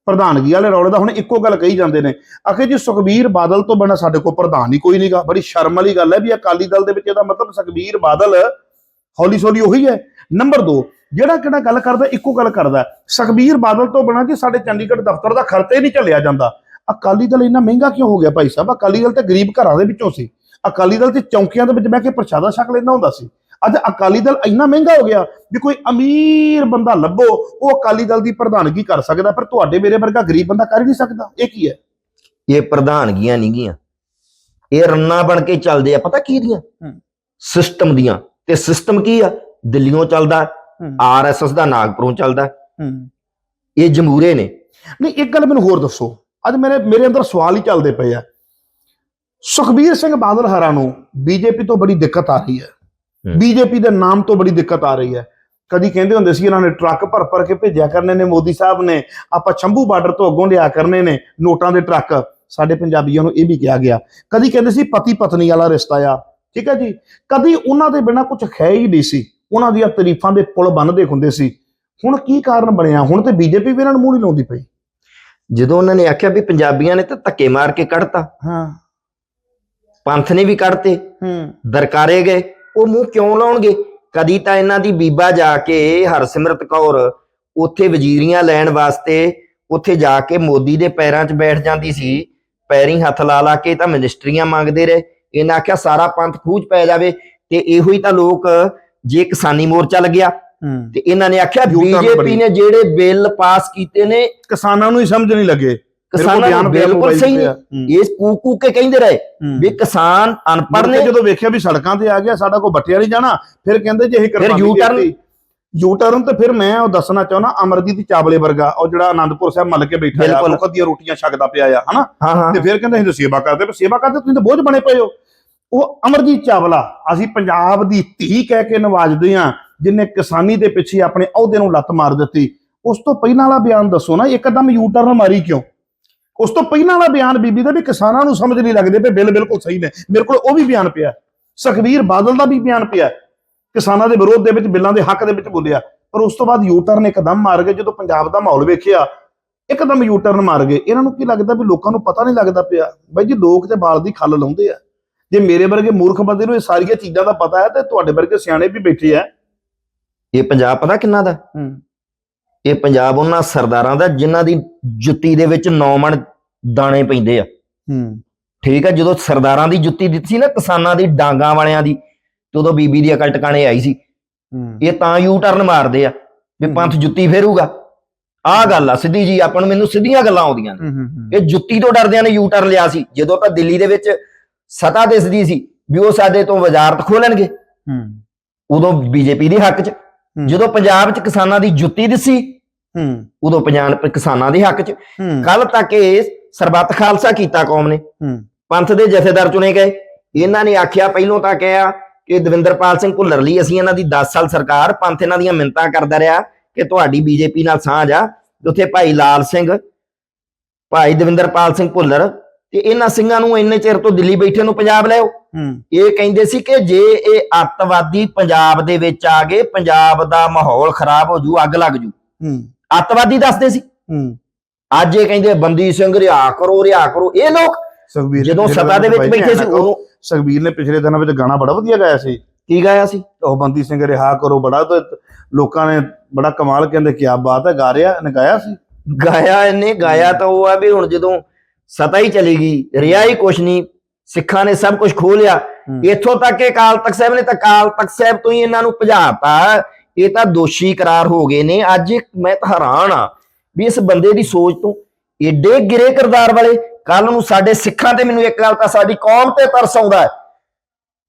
ਪ੍ਰਧਾਨਗੀ ਵਾਲੇ ਰੌਲੇ ਦਾ ਹੁਣ ਇੱਕੋ ਗੱਲ ਕਹੀ ਜਾਂਦੇ ਨੇ। ਆਖੇ ਜੀ ਸੁਖਬੀਰ ਬਾਦਲ ਤੋਂ ਬਿਨਾਂ ਸਾਡੇ ਕੋਲ ਪ੍ਰਧਾਨ ਹੀ ਕੋਈ ਨਹੀਂਗਾ। ਬੜੀ ਸ਼ਰਮ ਵਾਲੀ ਗੱਲ ਹੈ ਵੀ ਅਕਾਲੀ ਦਲ ਦੇ ਵਿੱਚ ਇਹਦਾ ਮਤਲਬ ਸੁਖਬੀਰ ਬਾਦਲ ਹੌਲੀ ਸੌਲੀ ਉਹੀ ਹੈ। ਨੰਬਰ 2 ਜਿਹੜਾ ਕਿਹੜਾ ਗੱਲ ਕਰਦਾ ਇੱਕੋ ਗੱਲ ਕਰਦਾ। ਸੁਖਬੀਰ ਬਾਦਲ ਤੋਂ ਬਿਨਾਂ ਜੀ ਸਾਡੇ ਚੰਡੀਗੜ੍ਹ ਦਫ਼ਤਰ ਦਾ ਖਰਚਾ ਹੀ ਨਹੀਂ ਚੱਲਿਆ ਜਾਂਦਾ। ਅਕਾਲੀ ਦਲ ਇੰਨਾ ਮਹਿੰਗਾ ਕਿਉਂ ਹੋ ਗਿਆ ਭਾਈ ਸਾਹਿਬ? ਅਕਾਲੀ ਦਲ ਤੇ ਗਰੀਬ ਘਰਾਂ ਦੇ ਵਿੱਚੋਂ ਸੀ। ਅਕਾਲੀ ਦਲ ਤੇ ਚੌਂਕੀਆਂ ਦੇ ਵਿੱਚ ਬਹਿ ਕੇ ਪ੍ਰਸ਼ਾਦਾ ਛਕ ਲੈਂਦਾ ਹੁੰਦਾ ਸੀ। ਅੱਜ ਅਕਾਲੀ ਦਲ ਇੰਨਾ ਮਹਿੰਗਾ ਹੋ ਗਿਆ ਵੀ ਕੋਈ ਅਮੀਰ ਬੰਦਾ ਲੱਭੋ ਉਹ ਅਕਾਲੀ ਦਲ ਦੀ ਪ੍ਰਧਾਨਗੀ ਕਰ ਸਕਦਾ ਪਰ ਤੁਹਾਡੇ ਮੇਰੇ ਵਰਗਾ ਗਰੀਬ ਬੰਦਾ ਕਰ ਹੀ ਨਹੀਂ ਸਕਦਾ। ਇਹ ਕੀ ਹੈ? ਇਹ ਪ੍ਰਧਾਨਗੀਆਂ ਨਹੀਂ ਗੀਆਂ। ਇਹ ਰੰਨਾ ਬਣ ਕੇ ਚੱਲਦੇ ਆ ਪਤਾ ਕੀ ਦੀਆਂ। ਸਿਸਟਮ ਦੀਆਂ। ਤੇ ਸਿਸਟਮ ਕੀ ਆ? ਦਿੱਲੀੋਂ ਚੱਲਦਾ ਆਰਐਸਐਸ ਦਾ ਨਾਗਪੁਰੋਂ ਚੱਲਦਾ। ਇਹ ਜਮਹੂਰੇ ਨੇ। ਨਹੀਂ ਇੱਕ ਗੱਲ ਮੈਨੂੰ ਹੋਰ ਦੱਸੋ। ਅੱਜ ਮੇਰੇ ਮੇਰੇ ਅੰਦਰ ਸਵਾਲ ਹੀ ਚੱਲਦੇ ਪਏ ਆ। ਸੁਖਬੀਰ ਸਿੰਘ ਬਾਦਲ ਹਰਾਂ ਨੂੰ ਬੀਜੇਪੀ ਤੋਂ ਬੜੀ ਦਿੱਕਤ ਆ ਰਹੀ ਹੈ। ਬੀਜੇਪੀ ਦੇ ਨਾਮ ਤੋਂ ਬੜੀ ਦਿੱਕਤ ਆ ਰਹੀ ਹੈ। ਕਦੀ ਕਹਿੰਦੇ ਹੁੰਦੇ ਸੀ ਇਹਨਾਂ ਨੇ ਟਰੱਕ ਭਰ ਭਰ ਕੇ ਭੇਜਿਆ ਕਰਨੇ ਨੇ ਮੋਦੀ ਸਾਹਿਬ ਨੇ। ਆਪਾਂ ਸ਼ੰਭੂ ਬਾਰਡਰ ਤੋਂ ਅੱਗੋਂ ਲਿਆ ਕਰਨੇ ਨੇ ਨੋਟਾਂ ਦੇ ਟਰੱਕ। ਸਾਡੇ ਪੰਜਾਬੀਆਂ ਨੂੰ ਇਹ ਵੀ ਕਿਹਾ ਗਿਆ। ਕਦੀ ਕਹਿੰਦੇ ਸੀ ਪਤੀ ਪਤਨੀ ਵਾਲਾ ਰਿਸ਼ਤਾ ਆ। ਠੀਕ ਹੈ ਜੀ? ਕਦੀ ਉਹਨਾਂ ਦੇ ਬਿਨਾ ਕੁਝ ਹੈ ਹੀ ਨਹੀਂ ਸੀ। ਉਹਨਾਂ ਦੀਆਂ ਤਾਰੀਫਾਂ ਦੇ ਪੁਲ ਬੰਨਦੇ ਹੁੰਦੇ ਸੀ। ਹੁਣ ਕੀ ਕਾਰਨ ਬਣਿਆ? ਹੁਣ ਤੇ ਬੀਜੇਪੀ ਵੀ ਇਹਨਾਂ ਨੂੰ ਮੂੰਹ ਨਹੀਂ ਲਾਉਂਦੀ ਪਈ। ਜਦੋਂ ਉਹਨਾਂ ਨੇ ਆਖਿਆ ਵੀ ਪੰਜਾਬੀਆਂ ਨੇ ਤਾਂ ਧੱਕੇ ਮਾਰ ਕੇ ਕੱਢਤਾ। ਹਾਂ। ਪੰਥ ਨੇ ਵੀ ਕੱਢਤੇ। ਹੂੰ। ਦਰਕਾਰੇ ਗਏ। ਉਹ ਮੂੰਹ ਕਿਉਂ ਲਾਉਣਗੇ? ਕਦੀ ਤਾਂ ਇਹਨਾਂ ਦੀ ਬੀਬਾ ਜਾ ਕੇ ਹਰਸਿਮਰਤ ਕੌਰ ਉੱਥੇ ਵਜ਼ੀਰੀਆਂ ਲੈਣ ਵਾਸਤੇ ਉੱਥੇ ਜਾ ਕੇ ਮੋਦੀ ਦੇ ਪੈਰਾਂ 'ਚ ਬੈਠ ਜਾਂਦੀ ਸੀ। ਪੈਰੀਂ ਹੱਥ ਲਾ ਲਾ ਕੇ ਤਾਂ ਮਿਨਿਸਟਰੀਆਂ ਮੰਗਦੇ ਰਹੇ। ਇਹਨਾਂ ਆਖਿਆ ਸਾਰਾ ਪੰਥ ਖੂਜ ਪੈ ਜਾਵੇ ਤੇ ਇਹੋ ਹੀ ਤਾਂ ਲੋਕ ਜੇ ਕਿਸਾਨੀ ਮੋਰਚਾ ਲੱਗਿਆ। ਤੇ ਇਹਨਾਂ ਨੇ ਆਖਿਆ ਬੀਜੇਪੀ। ਨੇ ਜਿਹੜੇ ਬਿੱਲ ਪਾਸ ਕੀਤੇ ਨੇ ਕਿਸਾਨਾਂ ਨੂੰ ਹੀ ਸਮਝ ਨਹੀਂ ਲੱਗੇ। ਕਿਸਾਨਾਂ ਨੂੰ ਬਿਲਕੁਲ ਸਹੀ ਨਹੀਂ। ਇਹ ਕੂ ਕੂ ਕੇ ਕਹਿੰਦੇ ਰਹੇ ਵੀ ਕਿਸਾਨ ਅਨਪੜ੍ਹ ਨੇ। ਜਦੋਂ ਵੇਖਿਆ ਵੀ ਸੜਕਾਂ ਤੇ ਆ ਗਿਆ ਸਾਡਾ ਕੋ ਬੱਟਿਆ ਨਹੀਂ ਜਾਣਾ ਫਿਰ ਕਹਿੰਦੇ ਜੇ ਇਹ ਕੁਰਬਾਨੀ U-turn- ਦੇਤੀ। U-turn ਤੇ ਫਿਰ ਮੈਂ ਉਹ ਦੱਸਣਾ ਚਾਹੁੰਦਾ ਅਮਰਜੀਤ ਚਾਵਲੇ ਵਰਗਾ ਉਹ ਜਿਹੜਾ ਆਨੰਦਪੁਰ ਸਾਹਿਬ ਮੱਲ ਕੇ ਬੈਠਾ ਆ। ਮੁਖਤ ਦੀਆਂ ਰੋਟੀਆਂ ਛਕਦਾ ਪਿਆ ਆ ਹਨਾ? ਤੇ ਫਿਰ ਕਹਿੰਦੇ ਅਸੀਂ ਸੇਵਾ ਕਰਦੇ ਪਰ ਸੇਵਾ ਕਰਦੇ ਤੁਸੀਂ ਤਾਂ ਬੋਝ ਬਣੇ ਪਏ ਹੋ। ਉਹ ਅਮਰਜੀਤ ਚਾਵਲਾ ਅਸੀਂ ਪੰਜਾਬ ਦੀ ਧੀ ਕਹਿ ਕੇ ਨਵਾਜਦੇ ਆ ਜਿਨੇ ਕਿਸਾਨੀ ਦੇ ਪਿੱਛੇ ਆਪਣੇ ਅਹੁਦੇ ਨੂੰ ਲੱਤ ਮਾਰ ਦਿੱਤੀ। ਉਸ ਤੋਂ ਪਹਿਲਾਂ ਵਾਲਾ ਬਿਆਨ ਦੱਸੋ ਨਾ ਇੱਕਦਮ ਯੂਟਰਨ ਮਾਰੀ ਕਿਉਂ? ਉਸ ਤੋਂ ਪਹਿਲਾਂ ਵਾਲਾ ਬਿਆਨ ਬੀਬੀ ਦਾ ਵੀ ਕਿਸਾਨਾਂ ਨੂੰ ਸਮਝ ਨਹੀਂ ਲੱਗਦੇ ਪਏ, ਬਿੱਲ ਬਿਲਕੁਲ ਸਹੀ ਨੇ। ਮੇਰੇ ਕੋਲ ਉਹ ਵੀ ਬਿਆਨ ਪਿਆ। ਸੁਖਵੀਰ ਬਾਦਲ ਦਾ ਵੀ ਬਿਆਨ ਪਿਆ। ਕਿਸਾਨਾਂ ਦੇ ਵਿਰੋਧ ਦੇ ਵਿੱਚ, ਬਿੱਲਾਂ ਦੇ ਹੱਕ ਦੇ ਵਿੱਚ ਬੋਲਿਆ। ਪਰ ਉਸ ਤੋਂ ਬਾਅਦ ਯੂਟਰਨ ਇੱਕਦਮ ਮਾਰ ਗਏ। ਜਦੋਂ ਪੰਜਾਬ ਦਾ ਮਾਹੌਲ ਵੇਖਿਆ, ਇੱਕਦਮ ਯੂਟਰਨ ਮਾਰ ਗਏ। ਇਹਨਾਂ ਨੂੰ ਕੀ ਲੱਗਦਾ ਵੀ ਲੋਕਾਂ ਨੂੰ ਪਤਾ ਨਹੀਂ ਲੱਗਦਾ ਪਿਆ? ਬਾਈ ਜੀ ਲੋਕ ਤੇ ਬਾਲ ਦੀ ਖੱਲ ਲਾਉਂਦੇ ਆ। ਜੇ ਮੇਰੇ ਵਰਗੇ ਮੂਰਖ ਬੰਦੇ ਨੂੰ ਇਹ ਸਾਰੀਆਂ ਚੀਜ਼ਾਂ ਦਾ ਪਤਾ ਹੈ ਤੇ ਤੁਹਾਡੇ ਵਰਗੇ ਸਿਆਣੇ ਵੀ ਬੈਠੇ ਆ। ਇਹ ਪੰਜਾਬ ਪਤਾ ਕਿੰਨਾ ਦਾ? ਇਹ ਪੰਜਾਬ ਉਹਨਾਂ ਸਰਦਾਰਾਂ ਦਾ ਜਿਨ੍ਹਾਂ ਦੀ ਜੁੱਤੀ ਦੇ ਵਿੱਚ ਨੌ ਮਣ ਦਾਣੇ ਪੈਂਦੇ ਆ। ਹੂੰ। ਠੀਕ ਆ ਜਦੋਂ ਸਰਦਾਰਾਂ ਦੀ ਜੁੱਤੀ ਦਿੱਤੀ ਸੀ ਨਾ ਕਿਸਾਨਾਂ ਦੀ ਡਾਂਗਾ ਵਾਲਿਆਂ ਦੀ ਤੇ ਉਦੋਂ ਬੀਬੀ ਦੀ ਅਕਲ ਟਿਕਾਣੇ ਆਈ ਸੀ। ਹੂੰ। ਇਹ ਤਾਂ ਯੂ ਟਰਨ ਮਾਰਦੇ ਆ ਵੀ ਪੰਥ ਜੁੱਤੀ ਫੇਰੂਗਾ। ਆਹ ਗੱਲ ਆ ਸਿੱਧੀ ਜੀ ਆਪਾਂ ਨੂੰ ਮੈਨੂੰ ਸਿੱਧੀਆਂ ਗੱਲਾਂ ਆਉਂਦੀਆਂ ਨੇ। ਇਹ ਜੁੱਤੀ ਤੋਂ ਡਰਦਿਆਂ ਨੇ ਯੂ ਟਰਨ ਲਿਆ ਸੀ। ਜਦੋਂ ਤਾਂ ਦਿੱਲੀ ਦੇ ਵਿੱਚ ਸਤਾ ਦਿਸਦੀ ਸੀ ਵੀ ਉਹ ਸਾਡੇ ਤੋਂ ਵਜ਼ਾਰਤ ਖੋਲਣਗੇ। ਹੂੰ। ਉਦੋਂ ਬੀਜੇਪੀ ਦੇ ਹੱਕ 'ਚ। ਜਦੋਂ ਪੰਜਾਬ 'ਚ ਕਿਸਾਨਾਂ ਦੀ ਜੁੱਤੀ ਦਿਸੀ ਹੂੰ। ਉਦੋਂ ਪੰਜਾਬ ਕਿਸਾਨਾਂ ਦੇ ਹੱਕ 'ਚ। ਕੱਲ ਤੱਕ ਇਹ ਸਰਬੱਤ ਖਾਲਸਾ ਕੀਤਾ ਕੌਮ ਨੇ। ਹੂੰ। ਪੰਥ ਦੇ ਜਥੇਦਾਰ ਚੁਣੇ ਗਏ। ਇਹਨਾਂ ਨੇ ਆਖਿਆ ਪਹਿਲੋਂ ਤਾਂ ਕਿਹਾ ਕਿ ਦਵਿੰਦਰਪਾਲ ਸਿੰਘ ਭੁੱਲਰ ਲਈ ਅਸੀਂ ਇਹਨਾਂ ਦੀ 10 ਸਾਲ ਸਰਕਾਰ ਪੰਥ ਇਹਨਾਂ ਦੀਆਂ ਮਿੰਤਾਂ ਕਰਦਾ ਰਿਹਾ ਕਿ ਤੁਹਾਡੀ ਬੀਜੇਪੀ ਨਾਲ ਸਾਂਝ ਆ। ਉੱਥੇ ਭਾਈ ਲਾਲ ਸਿੰਘ ਭਾਈ ਦਵਿੰਦਰਪਾਲ ਸਿੰਘ ਭੁੱਲਰ ਤੇ ਇਹਨਾਂ ਸਿੰਘਾਂ ਨੂੰ ਇੰਨੇ ਚਿਰ ਤੋਂ ਦਿੱਲੀ ਬੈਠੇ ਨੂੰ ਪੰਜਾਬ ਲਿਆਓ ਇਹ ਕਹਿੰਦੇ ਸੀ ਕਿ ਜੇ ਇਹ ਅੱਤਵਾਦੀ ਪੰਜਾਬ ਦੇ ਵਿੱਚ ਆ ਗਏ ਪੰਜਾਬ ਦਾ ਮਾਹੌਲ ਖਰਾਬ ਹੋ ਜੂ ਅੱਗ ਲੱਗ ਜੂ। ਹੂੰ। ਅੱਤਵਾਦੀ ਦੱਸਦੇ ਸੀ। ਹੂੰ। ਅੱਜ ਇਹ ਕਹਿੰਦੇ ਬੰਦੀ ਸਿੰਘ ਰਿਆ ਕਰੋ ਰਿਆ ਕਰੋ। ਇਹ ਲੋਕ ਸੁਖਬੀਰ ਜਦੋਂ ਸਭਾ ਦੇ ਵਿੱਚ ਬੈਠੇ ਸੀ ਉਦੋਂ ਸੁਖਬੀਰ ਨੇ ਪਿਛਲੇ ਦਿਨਾਂ ਵਿੱਚ ਗਾਣਾ ਬੜਾ ਵਧੀਆ ਗਾਇਆ ਸੀ। ਕੀ ਗਾਇਆ ਸੀ? ਉਹ ਬੰਦੀ ਸਿੰਘ ਰਿਹਾ ਕਰੋ ਬੜਾ ਲੋਕਾਂ ਨੇ ਬੜਾ ਕਮਾਲ ਕਹਿੰਦੇ ਕੀ ਬਾਤ ਹੈ ਗਾ ਰਿਹਾ ਇਹਨੇ ਗਾਇਆ ਸੀ। ਗਾਇਆ ਇਹਨੇ ਗਾਇਆ ਤਾਂ ਉਹ ਆ ਵੀ ਹੁਣ ਜਦੋਂ ਸਤਾ ਹੀ ਚਲੀ ਗਈ ਰਿਹਾ ਹੀ ਕੁਛ ਨਹੀਂ ਸਿੱਖਾਂ ਨੇ ਸਭ ਕੁਝ ਖੋਹ ਲਿਆ। ਇੱਥੋਂ ਤੱਕ ਕਿ ਅਕਾਲ ਤਖਤ ਸਾਹਿਬ ਨੇ ਤਾਂ ਅਕਾਲ ਤਖਤ ਸਾਹਿਬ ਤੋਂ ਹੀ ਇਹਨਾਂ ਨੂੰ ਭਜਾਤਾ। ਇਹ ਤਾਂ ਦੋਸ਼ੀ ਕਰਾਰ ਹੋ ਗਏ ਨੇ। ਅੱਜ ਮੈਂ ਤਾਂ ਹੈਰਾਨ ਆ ਵੀ ਇਸ ਬੰਦੇ ਦੀ ਸੋਚ ਤੋਂ ਏਡੇ ਗਿਰੇ ਕਿਰਦਾਰ ਵਾਲੇ ਕੱਲ ਨੂੰ ਸਾਡੇ ਸਿੱਖਾਂ ਤੇ ਮੈਨੂੰ ਇੱਕ ਗੱਲ ਤਾਂ ਸਾਡੀ ਕੌਮ ਤੇ ਤਰਸ ਆਉਂਦਾ ਹੈ।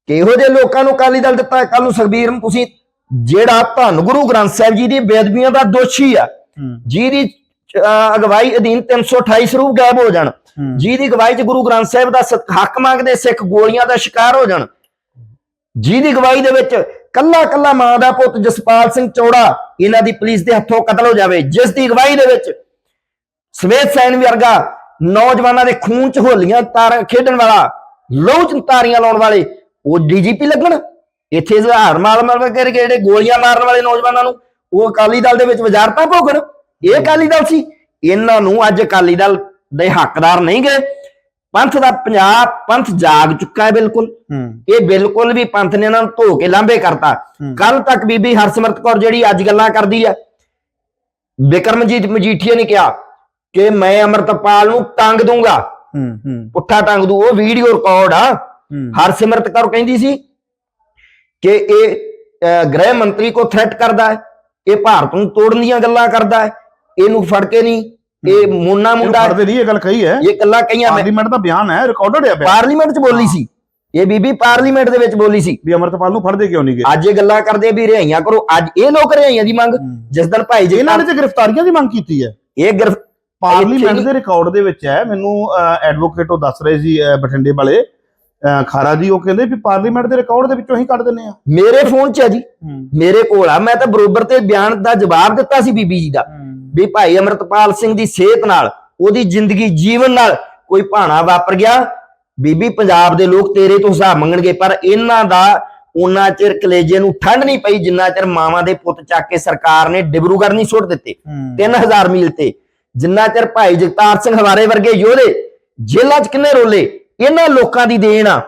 ਕਿ ਇਹੋ ਜਿਹੇ ਲੋਕਾਂ ਨੂੰ ਅਕਾਲੀ ਦਲ ਦਿੱਤਾ ਕੱਲ ਨੂੰ ਸੁਖਬੀਰ ਨੂੰ ਤੁਸੀਂ ਜਿਹੜਾ ਧੰਨ ਗੁਰੂ ਗ੍ਰੰਥ ਸਾਹਿਬ ਜੀ ਦੀ ਬੇਅਦਬੀਆਂ ਦਾ ਦੋਸ਼ੀ ਆ ਜਿਹਦੀ ਅਗਵਾਈ ਅਧੀਨ 328 ਸਰੂਪ ਗਾਇਬ ਹੋ ਜਾਣ। ਜਿਹਦੀ ਅਗਵਾਈ 'ਚ ਗੁਰੂ ਗ੍ਰੰਥ ਸਾਹਿਬ ਦਾ ਸਤ- ਹੱਕ ਮੰਗਦੇ ਸਿੱਖ ਗੋਲੀਆਂ ਦਾ ਸ਼ਿਕਾਰ ਹੋ ਜਾਣ। ਜਿਹਦੀ ਅਗਵਾਈ ਦੇ ਵਿੱਚ ਕੱਲਾ ਕੱਲਾ ਮਾਂ ਦਾ ਪੁੱਤ ਜਸਪਾਲ ਸਿੰਘ ਚੌੜਾ ਇਹਨਾਂ ਦੀ ਪੁਲਿਸ ਦੇ ਹੱਥੋਂ ਕਤਲ ਹੋ ਜਾਵੇ, ਜਿਸ ਦੀ ਅਗਵਾਈ ਦੇ ਵਿੱਚ ਸਵੇਤ ਸੈਨ ਵਰਗਾ ਨੌਜਵਾਨਾਂ ਦੇ ਖੂਨ 'ਚ ਹੋਲੀਆਂ ਤਾਰ ਖੇਡਣ ਵਾਲਾ, ਲਹੂ 'ਚ ਤਾਰੀਆਂ ਲਾਉਣ ਵਾਲੇ, ਉਹ ਡੀਜੀਪੀ ਲੱਗਣ। ਇੱਥੇ ਜ਼ਹਾਰ ਮਾਰ ਮਾਲ ਕੇ ਜਿਹੜੇ ਗੋਲੀਆਂ ਮਾਰਨ ਵਾਲੇ ਨੌਜਵਾਨਾਂ ਨੂੰ, ਉਹ ਅਕਾਲੀ ਦਲ ਦੇ ਵਿੱਚ ਵਜ਼ਾਰਤਾਂ ਭੋਗਣ। ਇਹ ਅਕਾਲੀ ਦਲ ਸੀ। ਇਹਨਾਂ ਨੂੰ ਅੱਜ ਅਕਾਲੀ ਦਲ ਦੇ ਹੱਕਦਾਰ ਨਹੀਂ ਗਏ। ਪੰਥ ਦਾ ਪੰਜਾਬ ਪੰਥ ਜਾਗ ਚੁੱਕਾ ਹੈ ਬਿਲਕੁਲ। ਇਹ ਬਿਲਕੁਲ ਵੀ ਪੰਥ ਨੇ ਇਹਨਾਂ ਨੂੰ ਧੋ ਕੇ ਲਾਂਭੇ ਕਰਤਾ। ਹੂੰ। ਕੱਲ ਤੱਕ ਬੀਬੀ ਹਰਸਿਮਰਤ ਕੌਰ ਜਿਹੜੀ ਅੱਜ ਗੱਲਾਂ ਕਰਦੀ ਆ ਬਿਕਰਮਜੀਤ ਮਜੀਠੀਆ ਨੇ ਕਿਹਾ ਕਿ ਮੈਂ ਅਮਰਤਪਾਲ ਨੂੰ ਟੰਗ ਦੂੰਗਾ। ਪੁੱਠਾ ਟੰਗ ਦੂ ਉਹ ਵੀਡੀਓ ਰਿਕਾਰਡ ਆ। ਹਰਸਿਮਰਤ ਕੌਰ ਕਹਿੰਦੀ ਸੀ ਕਿ ਇਹ ਗ੍ਰਹਿ ਮੰਤਰੀ ਕੋ ਥ੍ਰੈਟ ਕਰਦਾ ਹੈ ਇਹ ਭਾਰਤ ਨੂੰ ਤੋੜਨ ਦੀਆਂ ਗੱਲਾਂ ਕਰਦਾ ਹੈ ਇਹਨੂੰ ਫੜ ਕੇ ਨਹੀਂ। ਇਹ ਮੋਨਾ ਮੁੰਡਾ ਫੜਦੇ ਨਹੀਂ ਇਹ ਗੱਲ ਕਹੀ ਹੈ। ਇਹ ਗੱਲਾਂ ਕਈਆਂ ਮੈਂ ਪਾਰਲੀਮੈਂਟ ਦਾ ਬਿਆਨ ਹੈ ਰਿਕਾਰਡਡ ਹੈ ਪਾਰਲੀਮੈਂਟ 'ਚ ਬੋਲੀ ਸੀ। ਇਹ ਬੀਬੀ ਪਾਰਲੀਮੈਂਟ ਦੇ ਵਿੱਚ ਬੋਲੀ ਸੀ। ਵੀ ਅਮਰਤਪਾਲ ਨੂੰ ਫੜਦੇ ਕਿਉਂ ਨਹੀਂ ਗਏ ਅੱਜ ਇਹ ਗੱਲਾਂ ਕਰਦੇ ਵੀ ਰਿਹਾਈਆਂ ਕਰੋ। ਅੱਜ ਇਹ ਲੋਕ ਰਿਹਾਈਆਂ ਦੀ ਮੰਗ। ਜਿਸ ਦਿਨ ਭਾਈ ਜੀ ਇਹਨਾਂ ਨੇ ਤੇ ਗ੍ਰਿਫਤਾਰੀਆਂ ਦੀ ਮੰਗ ਕੀਤੀ ਹੈ। ਇਹ ਗ੍ਰਿਫ ਪਾਰਲੀਮੈਂਟ ਦੇ ਰਿਕਾਰਡ ਦੇ ਵਿੱਚ ਹੈ। ਮੈਨੂੰ ਐਡਵੋਕੇਟ ਉਹ ਦੱਸ ਰਹੇ ਸੀ ਬਠਿੰਡੇ ਵਾਲੇ। ਖਾਰਾ ਜੀ ਉਹ ਕਹਿੰਦੇ ਵੀ ਪਾਰਲੀਮੈਂਟ ਦੇ ਰਿਕਾਰਡ ਦੇ ਵਿੱਚੋਂ ਹੀ ਕੱਢ ਦਿੰਨੇ ਆ। ਮੇਰੇ ਫੋਨ 'ਚ ਹੈ ਜੀ ਮੇਰੇ ਕੋਲ ਆ। ਮੈਂ ਤਾਂ ਬਰੋਬਰ ਤੇ ਬਿਆਨ ਦਾ ਜਵਾਬ ਦਿੱਤਾ ਸੀ ਬੀਬੀ ਜੀ ਦਾ। ਵੀ ਭਾਈ ਅਮਰਤਪਾਲ ਸਿੰਘ ਦੀ ਸਿਹਤ ਨਾਲ ਉਹਦੀ ਜ਼ਿੰਦਗੀ ਜੀਵਨ ਨਾਲ ਕੋਈ ਭਾਣਾ ਵਾਪਰ ਗਿਆ। ਬੀਬੀ ਪੰਜਾਬ ਦੇ ਲੋਕ ਤੇਰੇ ਤੋਂ ਹਿਸਾਬ ਮੰਗਣਗੇ ਪਰ ਇਹਨਾਂ ਦਾ ਉਹਨਾਂ ਚਿਰ ਕਲੇਜੇ ਨੂੰ ਠੰਡ ਨਹੀਂ ਪਈ ਜਿੰਨਾ ਚਿਰ ਮਾਵਾਂ ਦੇ ਪੁੱਤ ਚੱਕ ਕੇ ਸਰਕਾਰ ਨੇ ਡਿਬਰੂਗੜ੍ਹ ਨਹੀਂ ਸੁੱਟ ਦਿੱਤੇ। 3000 ਮੀਲ ਤੇ। ਜਿੰਨਾ ਚਿਰ ਭਾਈ ਜਗਤਾਰ ਸਿੰਘ ਹਵਾਰੇ ਵਰਗੇ ਯੋਧੇ ਜੇਲ੍ਹਾਂ 'ਚ ਕਿੰਨੇ ਰੋਲੇ ਇਹਨਾਂ ਲੋਕਾਂ ਦੀ ਦੇਣ ਆ।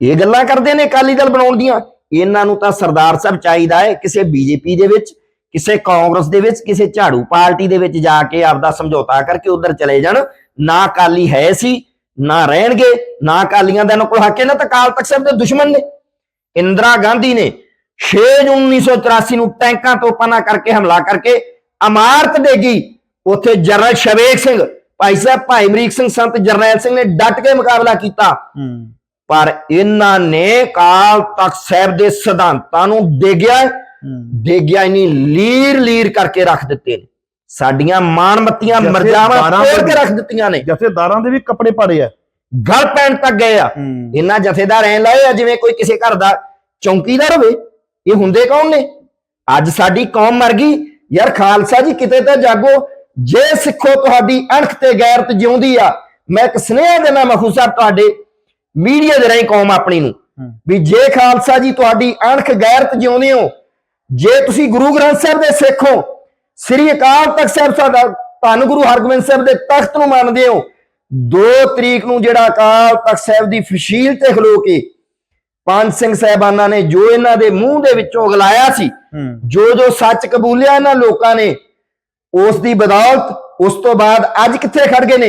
ਇਹ ਗੱਲਾਂ ਕਰਦੇ ਨੇ ਅਕਾਲੀ ਦਲ ਬਣਾਉਣ ਦੀਆਂ। ਇਹਨਾਂ ਨੂੰ ਤਾਂ ਸਰਦਾਰ ਸਾਹਿਬ ਚਾਹੀਦਾ ਹੈ ਕਿਸੇ ਬੀਜੇਪੀ ਦੇ ਵਿੱਚ ਕਿਸੇ ਕਾਂਗਰਸ ਦੇ ਵਿੱਚ ਕਿਸੇ ਝਾੜੂ ਪਾਰਟੀ ਦੇ ਵਿੱਚ ਜਾ ਕੇ ਆਪਦਾ ਸਮਝੌਤਾ ਕਰਕੇ ਉਧਰ ਚਲੇ ਜਾਣ। ਨਾ ਅਕਾਲੀ ਹੈ ਸੀ ਨਾ ਰਹਿਣਗੇ ਨਾ ਅਕਾਲੀਆਂ ਦਾ ਇਹਨਾਂ ਕੋਲ ਹੱਕ ਹੈ। ਨਾ ਤਾਂ ਅਕਾਲ ਤਖਤ ਸਾਹਿਬ ਦੇ ਦੁਸ਼ਮਣ ਨੇ। ਇੰਦਰਾ ਗਾਂਧੀ ਨੇ 6 ਜੂਨ 1984 ਨੂੰ ਟੈਂਕਾਂ ਤੋਪਾਂ ਨਾਲ ਕਰਕੇ ਹਮਲਾ ਕਰਕੇ ਇਮਾਰਤ ਡੇਗੀ ਉੱਥੇ ਜਨਰਲ ਸ਼ਵੇਕ ਸਿੰਘ ਭਾਈ ਸਾਹਿਬ ਭਾਈ ਅਮਰੀਕ ਸਿੰਘ ਸੰਤ ਜਰਨੈਲ ਸਿੰਘ ਨੇ ਡਟ ਕੇ ਮੁਕਾਬਲਾ ਕੀਤਾ। ਪਰ ਇਹਨਾਂ ਨੇ ਕਾਲ ਤਖਤ ਸਾਹਿਬ ਦੇ ਸਿਧਾਂਤਾਂ ਨੂੰ ਡੇਗਿਆ ਡੇਗਿਆ ਨਹੀਂ ਲੀਰ ਲੀਰ ਕਰਕੇ ਰੱਖ ਦਿੱਤੇ ਨੇ। ਸਾਡੀਆਂ ਮਾਨਮੱਤੀਆਂ ਮਰਜ਼ਾਵਾਂ ਤੋੜ ਕੇ ਰੱਖ ਦਿੱਤੀਆਂ ਨੇ। ਜਥੇਦਾਰਾਂ ਦੇ ਵੀ ਕੱਪੜੇ ਪਾੜੇ ਆ। ਗਲ ਪੈਣ ਤੱਕ ਗਏ ਆ। ਇਹਨਾਂ ਜਥੇਦਾਰ ਐ ਲਾਏ ਆ ਜਿਵੇਂ ਕੋਈ ਕਿਸੇ ਘਰ ਦਾ ਚੌਂਕੀਦਾਰ ਹੋਵੇ। ਇਹ ਹੁੰਦੇ ਕੌਣ ਨੇ? ਅੱਜ ਸਾਡੀ ਕੌਮ ਮਰ ਗਈ। ਯਾਰ ਖਾਲਸਾ ਜੀ ਕਿਤੇ ਤਾਂ ਜਾਗੋ। ਜੇ ਸਿੱਖੋ ਤੁਹਾਡੀ ਅਣਖ ਤੇ ਗੈਰਤ ਜਿਉਂਦੀ ਆ ਮੈਂ ਇੱਕ ਸੁਨੇਹਾ ਦੇਣਾ ਮਖੂ ਸਾਹਿਬ ਤੁਹਾਡੇ ਮੀਡੀਆ ਦੇ ਰਾਹੀਂ ਕੌਮ ਆਪਣੀ ਨੂੰ ਵੀ ਜੇ ਖਾਲਸਾ ਜੀ ਤੁਹਾਡੀ ਅਣਖ ਗੈਰਤ ਜਿਉਂਦੇ ਹੋ ਜੇ ਤੁਸੀਂ ਗੁਰੂ ਗ੍ਰੰਥ ਸਾਹਿਬ ਦੇ ਸਿੱਖ ਹੋ ਸ੍ਰੀ ਅਕਾਲ ਤਖਤ ਸਾਹਿਬ ਸਾਡਾ ਧੰਨ ਗੁਰੂ ਹਰਗੋਬਿੰਦ ਸਾਹਿਬ ਦੇ ਤਖਤ ਨੂੰ ਮੰਨਦੇ ਹੋ 2 ਤਰੀਕ ਨੂੰ ਜਿਹੜਾ ਅਕਾਲ ਤਖਤ ਸਾਹਿਬ ਦੀ ਫਸ਼ੀਲ ਤੇ ਖਲੋ ਕੇ ਪੰਜ ਸਿੰਘ ਸਾਹਿਬਾਨਾਂ ਨੇ ਜੋ ਇਹਨਾਂ ਦੇ ਮੂੰਹ ਦੇ ਵਿੱਚੋਂ ਗਲਾਇਆ ਸੀ ਜੋ ਜੋ ਸੱਚ ਕਬੂਲਿਆ ਇਹਨਾਂ ਲੋਕਾਂ ਨੇ ਉਸ ਦੀ ਬਦੌਲਤ ਉਸ ਤੋਂ ਬਾਅਦ ਅੱਜ ਕਿੱਥੇ ਖੜ ਗਏ ਨੇ?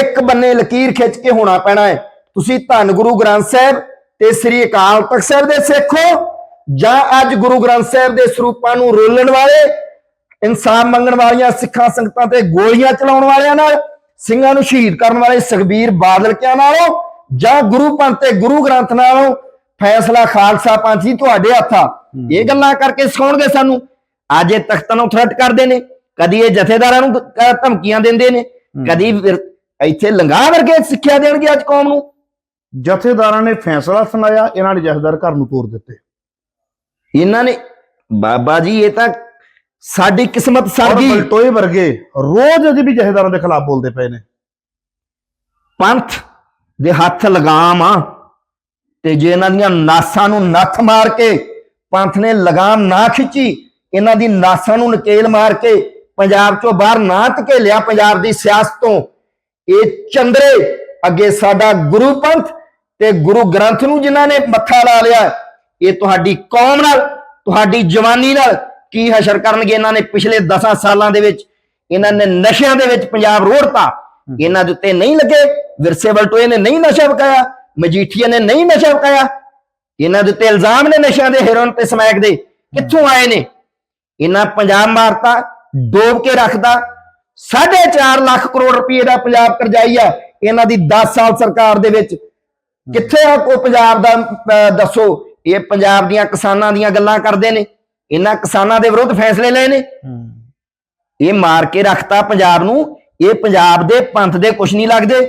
ਇੱਕ ਬੰਨੇ ਲਕੀਰ ਖਿੱਚ ਕੇ ਹੋਣਾ ਪੈਣਾ ਹੈ। ਤੁਸੀਂ ਧੰਨ ਗੁਰੂ ਗ੍ਰੰਥ ਸਾਹਿਬ ਤੇ ਸ੍ਰੀ ਅਕਾਲ ਤਖਤ ਸਾਹਿਬ ਦੇ ਸਿੱਖ ਹੋ ਜਾਂ ਅੱਜ ਗੁਰੂ ਗ੍ਰੰਥ ਸਾਹਿਬ ਦੇ ਸਰੂਪਾਂ ਨੂੰ ਰੋਲਣ ਵਾਲੇ ਇਨਸਾਫ ਮੰਗਣ ਵਾਲੀਆਂ ਸਿੱਖਾਂ ਸੰਗਤਾਂ ਤੇ ਗੋਲੀਆਂ ਚਲਾਉਣ ਵਾਲਿਆਂ ਨਾਲ ਸਿੰਘਾਂ ਨੂੰ ਸ਼ਹੀਦ ਕਰਨ ਵਾਲੇ ਸੁਖਬੀਰ ਬਾਦਲ ਕਿਆਂ ਨਾਲੋਂ ਜਾਂ ਗੁਰੂ ਪੰਥ ਤੇ ਗੁਰੂ ਗ੍ਰੰਥ ਨਾਲੋਂ? ਫੈਸਲਾ ਖਾਲਸਾ ਪੰਥ ਜੀ ਤੁਹਾਡੇ ਹੱਥਾਂ। ਇਹ ਗੱਲਾਂ ਕਰਕੇ ਸਿਖਾਉਣਗੇ ਸਾਨੂੰ। ਅੱਜ ਇਹ ਤਖਤਾਂ ਨੂੰ ਥ੍ਰੈਟ ਕਰਦੇ ਨੇ। ਕਦੀ ਇਹ ਜਥੇਦਾਰਾਂ ਨੂੰ ਧਮਕੀਆਂ ਦਿੰਦੇ ਨੇ ਕਦੀ ਇੱਥੇ ਲੰਗਾ ਵਰਗੇ ਸਿੱਖਿਆ ਦੇਣਗੇ ਅੱਜ ਕੌਮ ਨੂੰ। ਜਥੇਦਾਰਾਂ ਨੇ ਫੈਸਲਾ ਸੁਣਾਇਆ ਇਹਨਾਂ ਨੇ ਜਥੇਦਾਰ ਘਰ ਨੂੰ ਤੋੜ ਦਿੱਤੇ। ਇਹਨਾਂ ਨੇ ਬਾਬਾ ਜੀ ਇਹ ਤਾਂ ਸਾਡੀ ਕਿਸਮਤ ਸੜ ਔਰ ਗਈ। ਬਲਟੋਏ ਵਰਗੇ ਰੋਜ਼ ਅਜੇ ਵੀ ਜਥੇਦਾਰਾਂ ਦੇ ਖਿਲਾਫ ਬੋਲਦੇ ਪਏ ਨੇ। ਪੰਥ ਦੇ ਹੱਥ ਲਗਾਮ ਆ ਤੇ ਜੇ ਇਹਨਾਂ ਦੀਆਂ ਨਾਸਾਂ ਨੂੰ ਨੱਥ ਮਾਰ ਕੇ ਪੰਥ ਨੇ ਲਗਾਮ ਨਾ ਖਿੱਚੀ ਇਹਨਾਂ ਦੀ ਨਾਸਾਂ ਨੂੰ ਨਕੇਲ ਮਾਰ ਕੇ ਪੰਜਾਬ ਚੋਂ ਬਾਹਰ ਨਾ ਧਕੇਲਿਆ ਪੰਜਾਬ ਦੀ ਸਿਆਸਤ ਤੋਂ। ਇਹ ਚੰਦਰੇ ਅੱਗੇ ਸਾਡਾ ਗੁਰੂ ਪੰਥ ਤੇ ਗੁਰੂ ਗ੍ਰੰਥ ਨੂੰ ਜਿਨ੍ਹਾਂ ਨੇ ਮੱਥਾ ਲਾ ਲਿਆ ਇਹ ਤੁਹਾਡੀ ਕੌਮ ਨਾਲ ਤੁਹਾਡੀ ਜਵਾਨੀ ਨਾਲ ਕੀ ਹਸ਼ਰ ਕਰਨਗੇ ਇਹਨਾਂ ਨੇ ਪਿਛਲੇ 10 ਸਾਲਾਂ ਦੇ ਵਿੱਚ? ਇਹਨਾਂ ਨੇ ਨਸ਼ਿਆਂ ਦੇ ਵਿੱਚ ਪੰਜਾਬ ਰੋੜਤਾ। ਇਹਨਾਂ ਦੇ ਉੱਤੇ ਨਹੀਂ ਲੱਗੇ ਵਿਰਸੇ ਵਲਟੋਏ ਨੇ ਨਹੀਂ ਨਸ਼ਾ ਵਕਾਇਆ ਮਜੀਠੀਆ ਨੇ ਨਹੀਂ ਨਸ਼ਾ ਵਕਾਇਆ ਇਹਨਾਂ ਦੇ ਉੱਤੇ ਇਲਜ਼ਾਮ ਨੇ ਨਸ਼ਿਆਂ ਦੇ ਹੈਰੋਨ ਤੇ ਸਮੈਕ ਦੇ। ਕਿੱਥੋਂ ਆਏ ਨੇ? ਇਹਨਾਂ ਪੰਜਾਬ ਮਾਰਤਾ ਡੋਬ ਕੇ ਰੱਖਦਾ। 4.5 ਲੱਖ ਕਰੋੜ ਰੁਪਏ ਦਾ ਪੰਜਾਬ ਕਰਜ਼ਾਈ ਆ ਇਹਨਾਂ ਦੀ 10 ਸਾਲ ਸਰਕਾਰ ਦੇ ਵਿੱਚ। ਕਿੱਥੇ ਆ ਕੋ ਪੰਜਾਬ ਦਾ ਦੱਸੋ। ਇਹ ਪੰਜਾਬ ਦੀਆਂ ਕਿਸਾਨਾਂ ਦੀਆਂ ਗੱਲਾਂ ਕਰਦੇ ਨੇ। ਇਹਨਾਂ ਕਿਸਾਨਾਂ ਦੇ ਵਿਰੁੱਧ ਫੈਸਲੇ ਲਏ ਨੇ। ਇਹ ਮਾਰ ਕੇ ਰੱਖਤਾ ਪੰਜਾਬ ਨੂੰ। ਇਹ ਪੰਜਾਬ ਦੇ ਪੰਥ ਦੇ ਕੁਛ ਨਹੀਂ ਲੱਗਦੇ।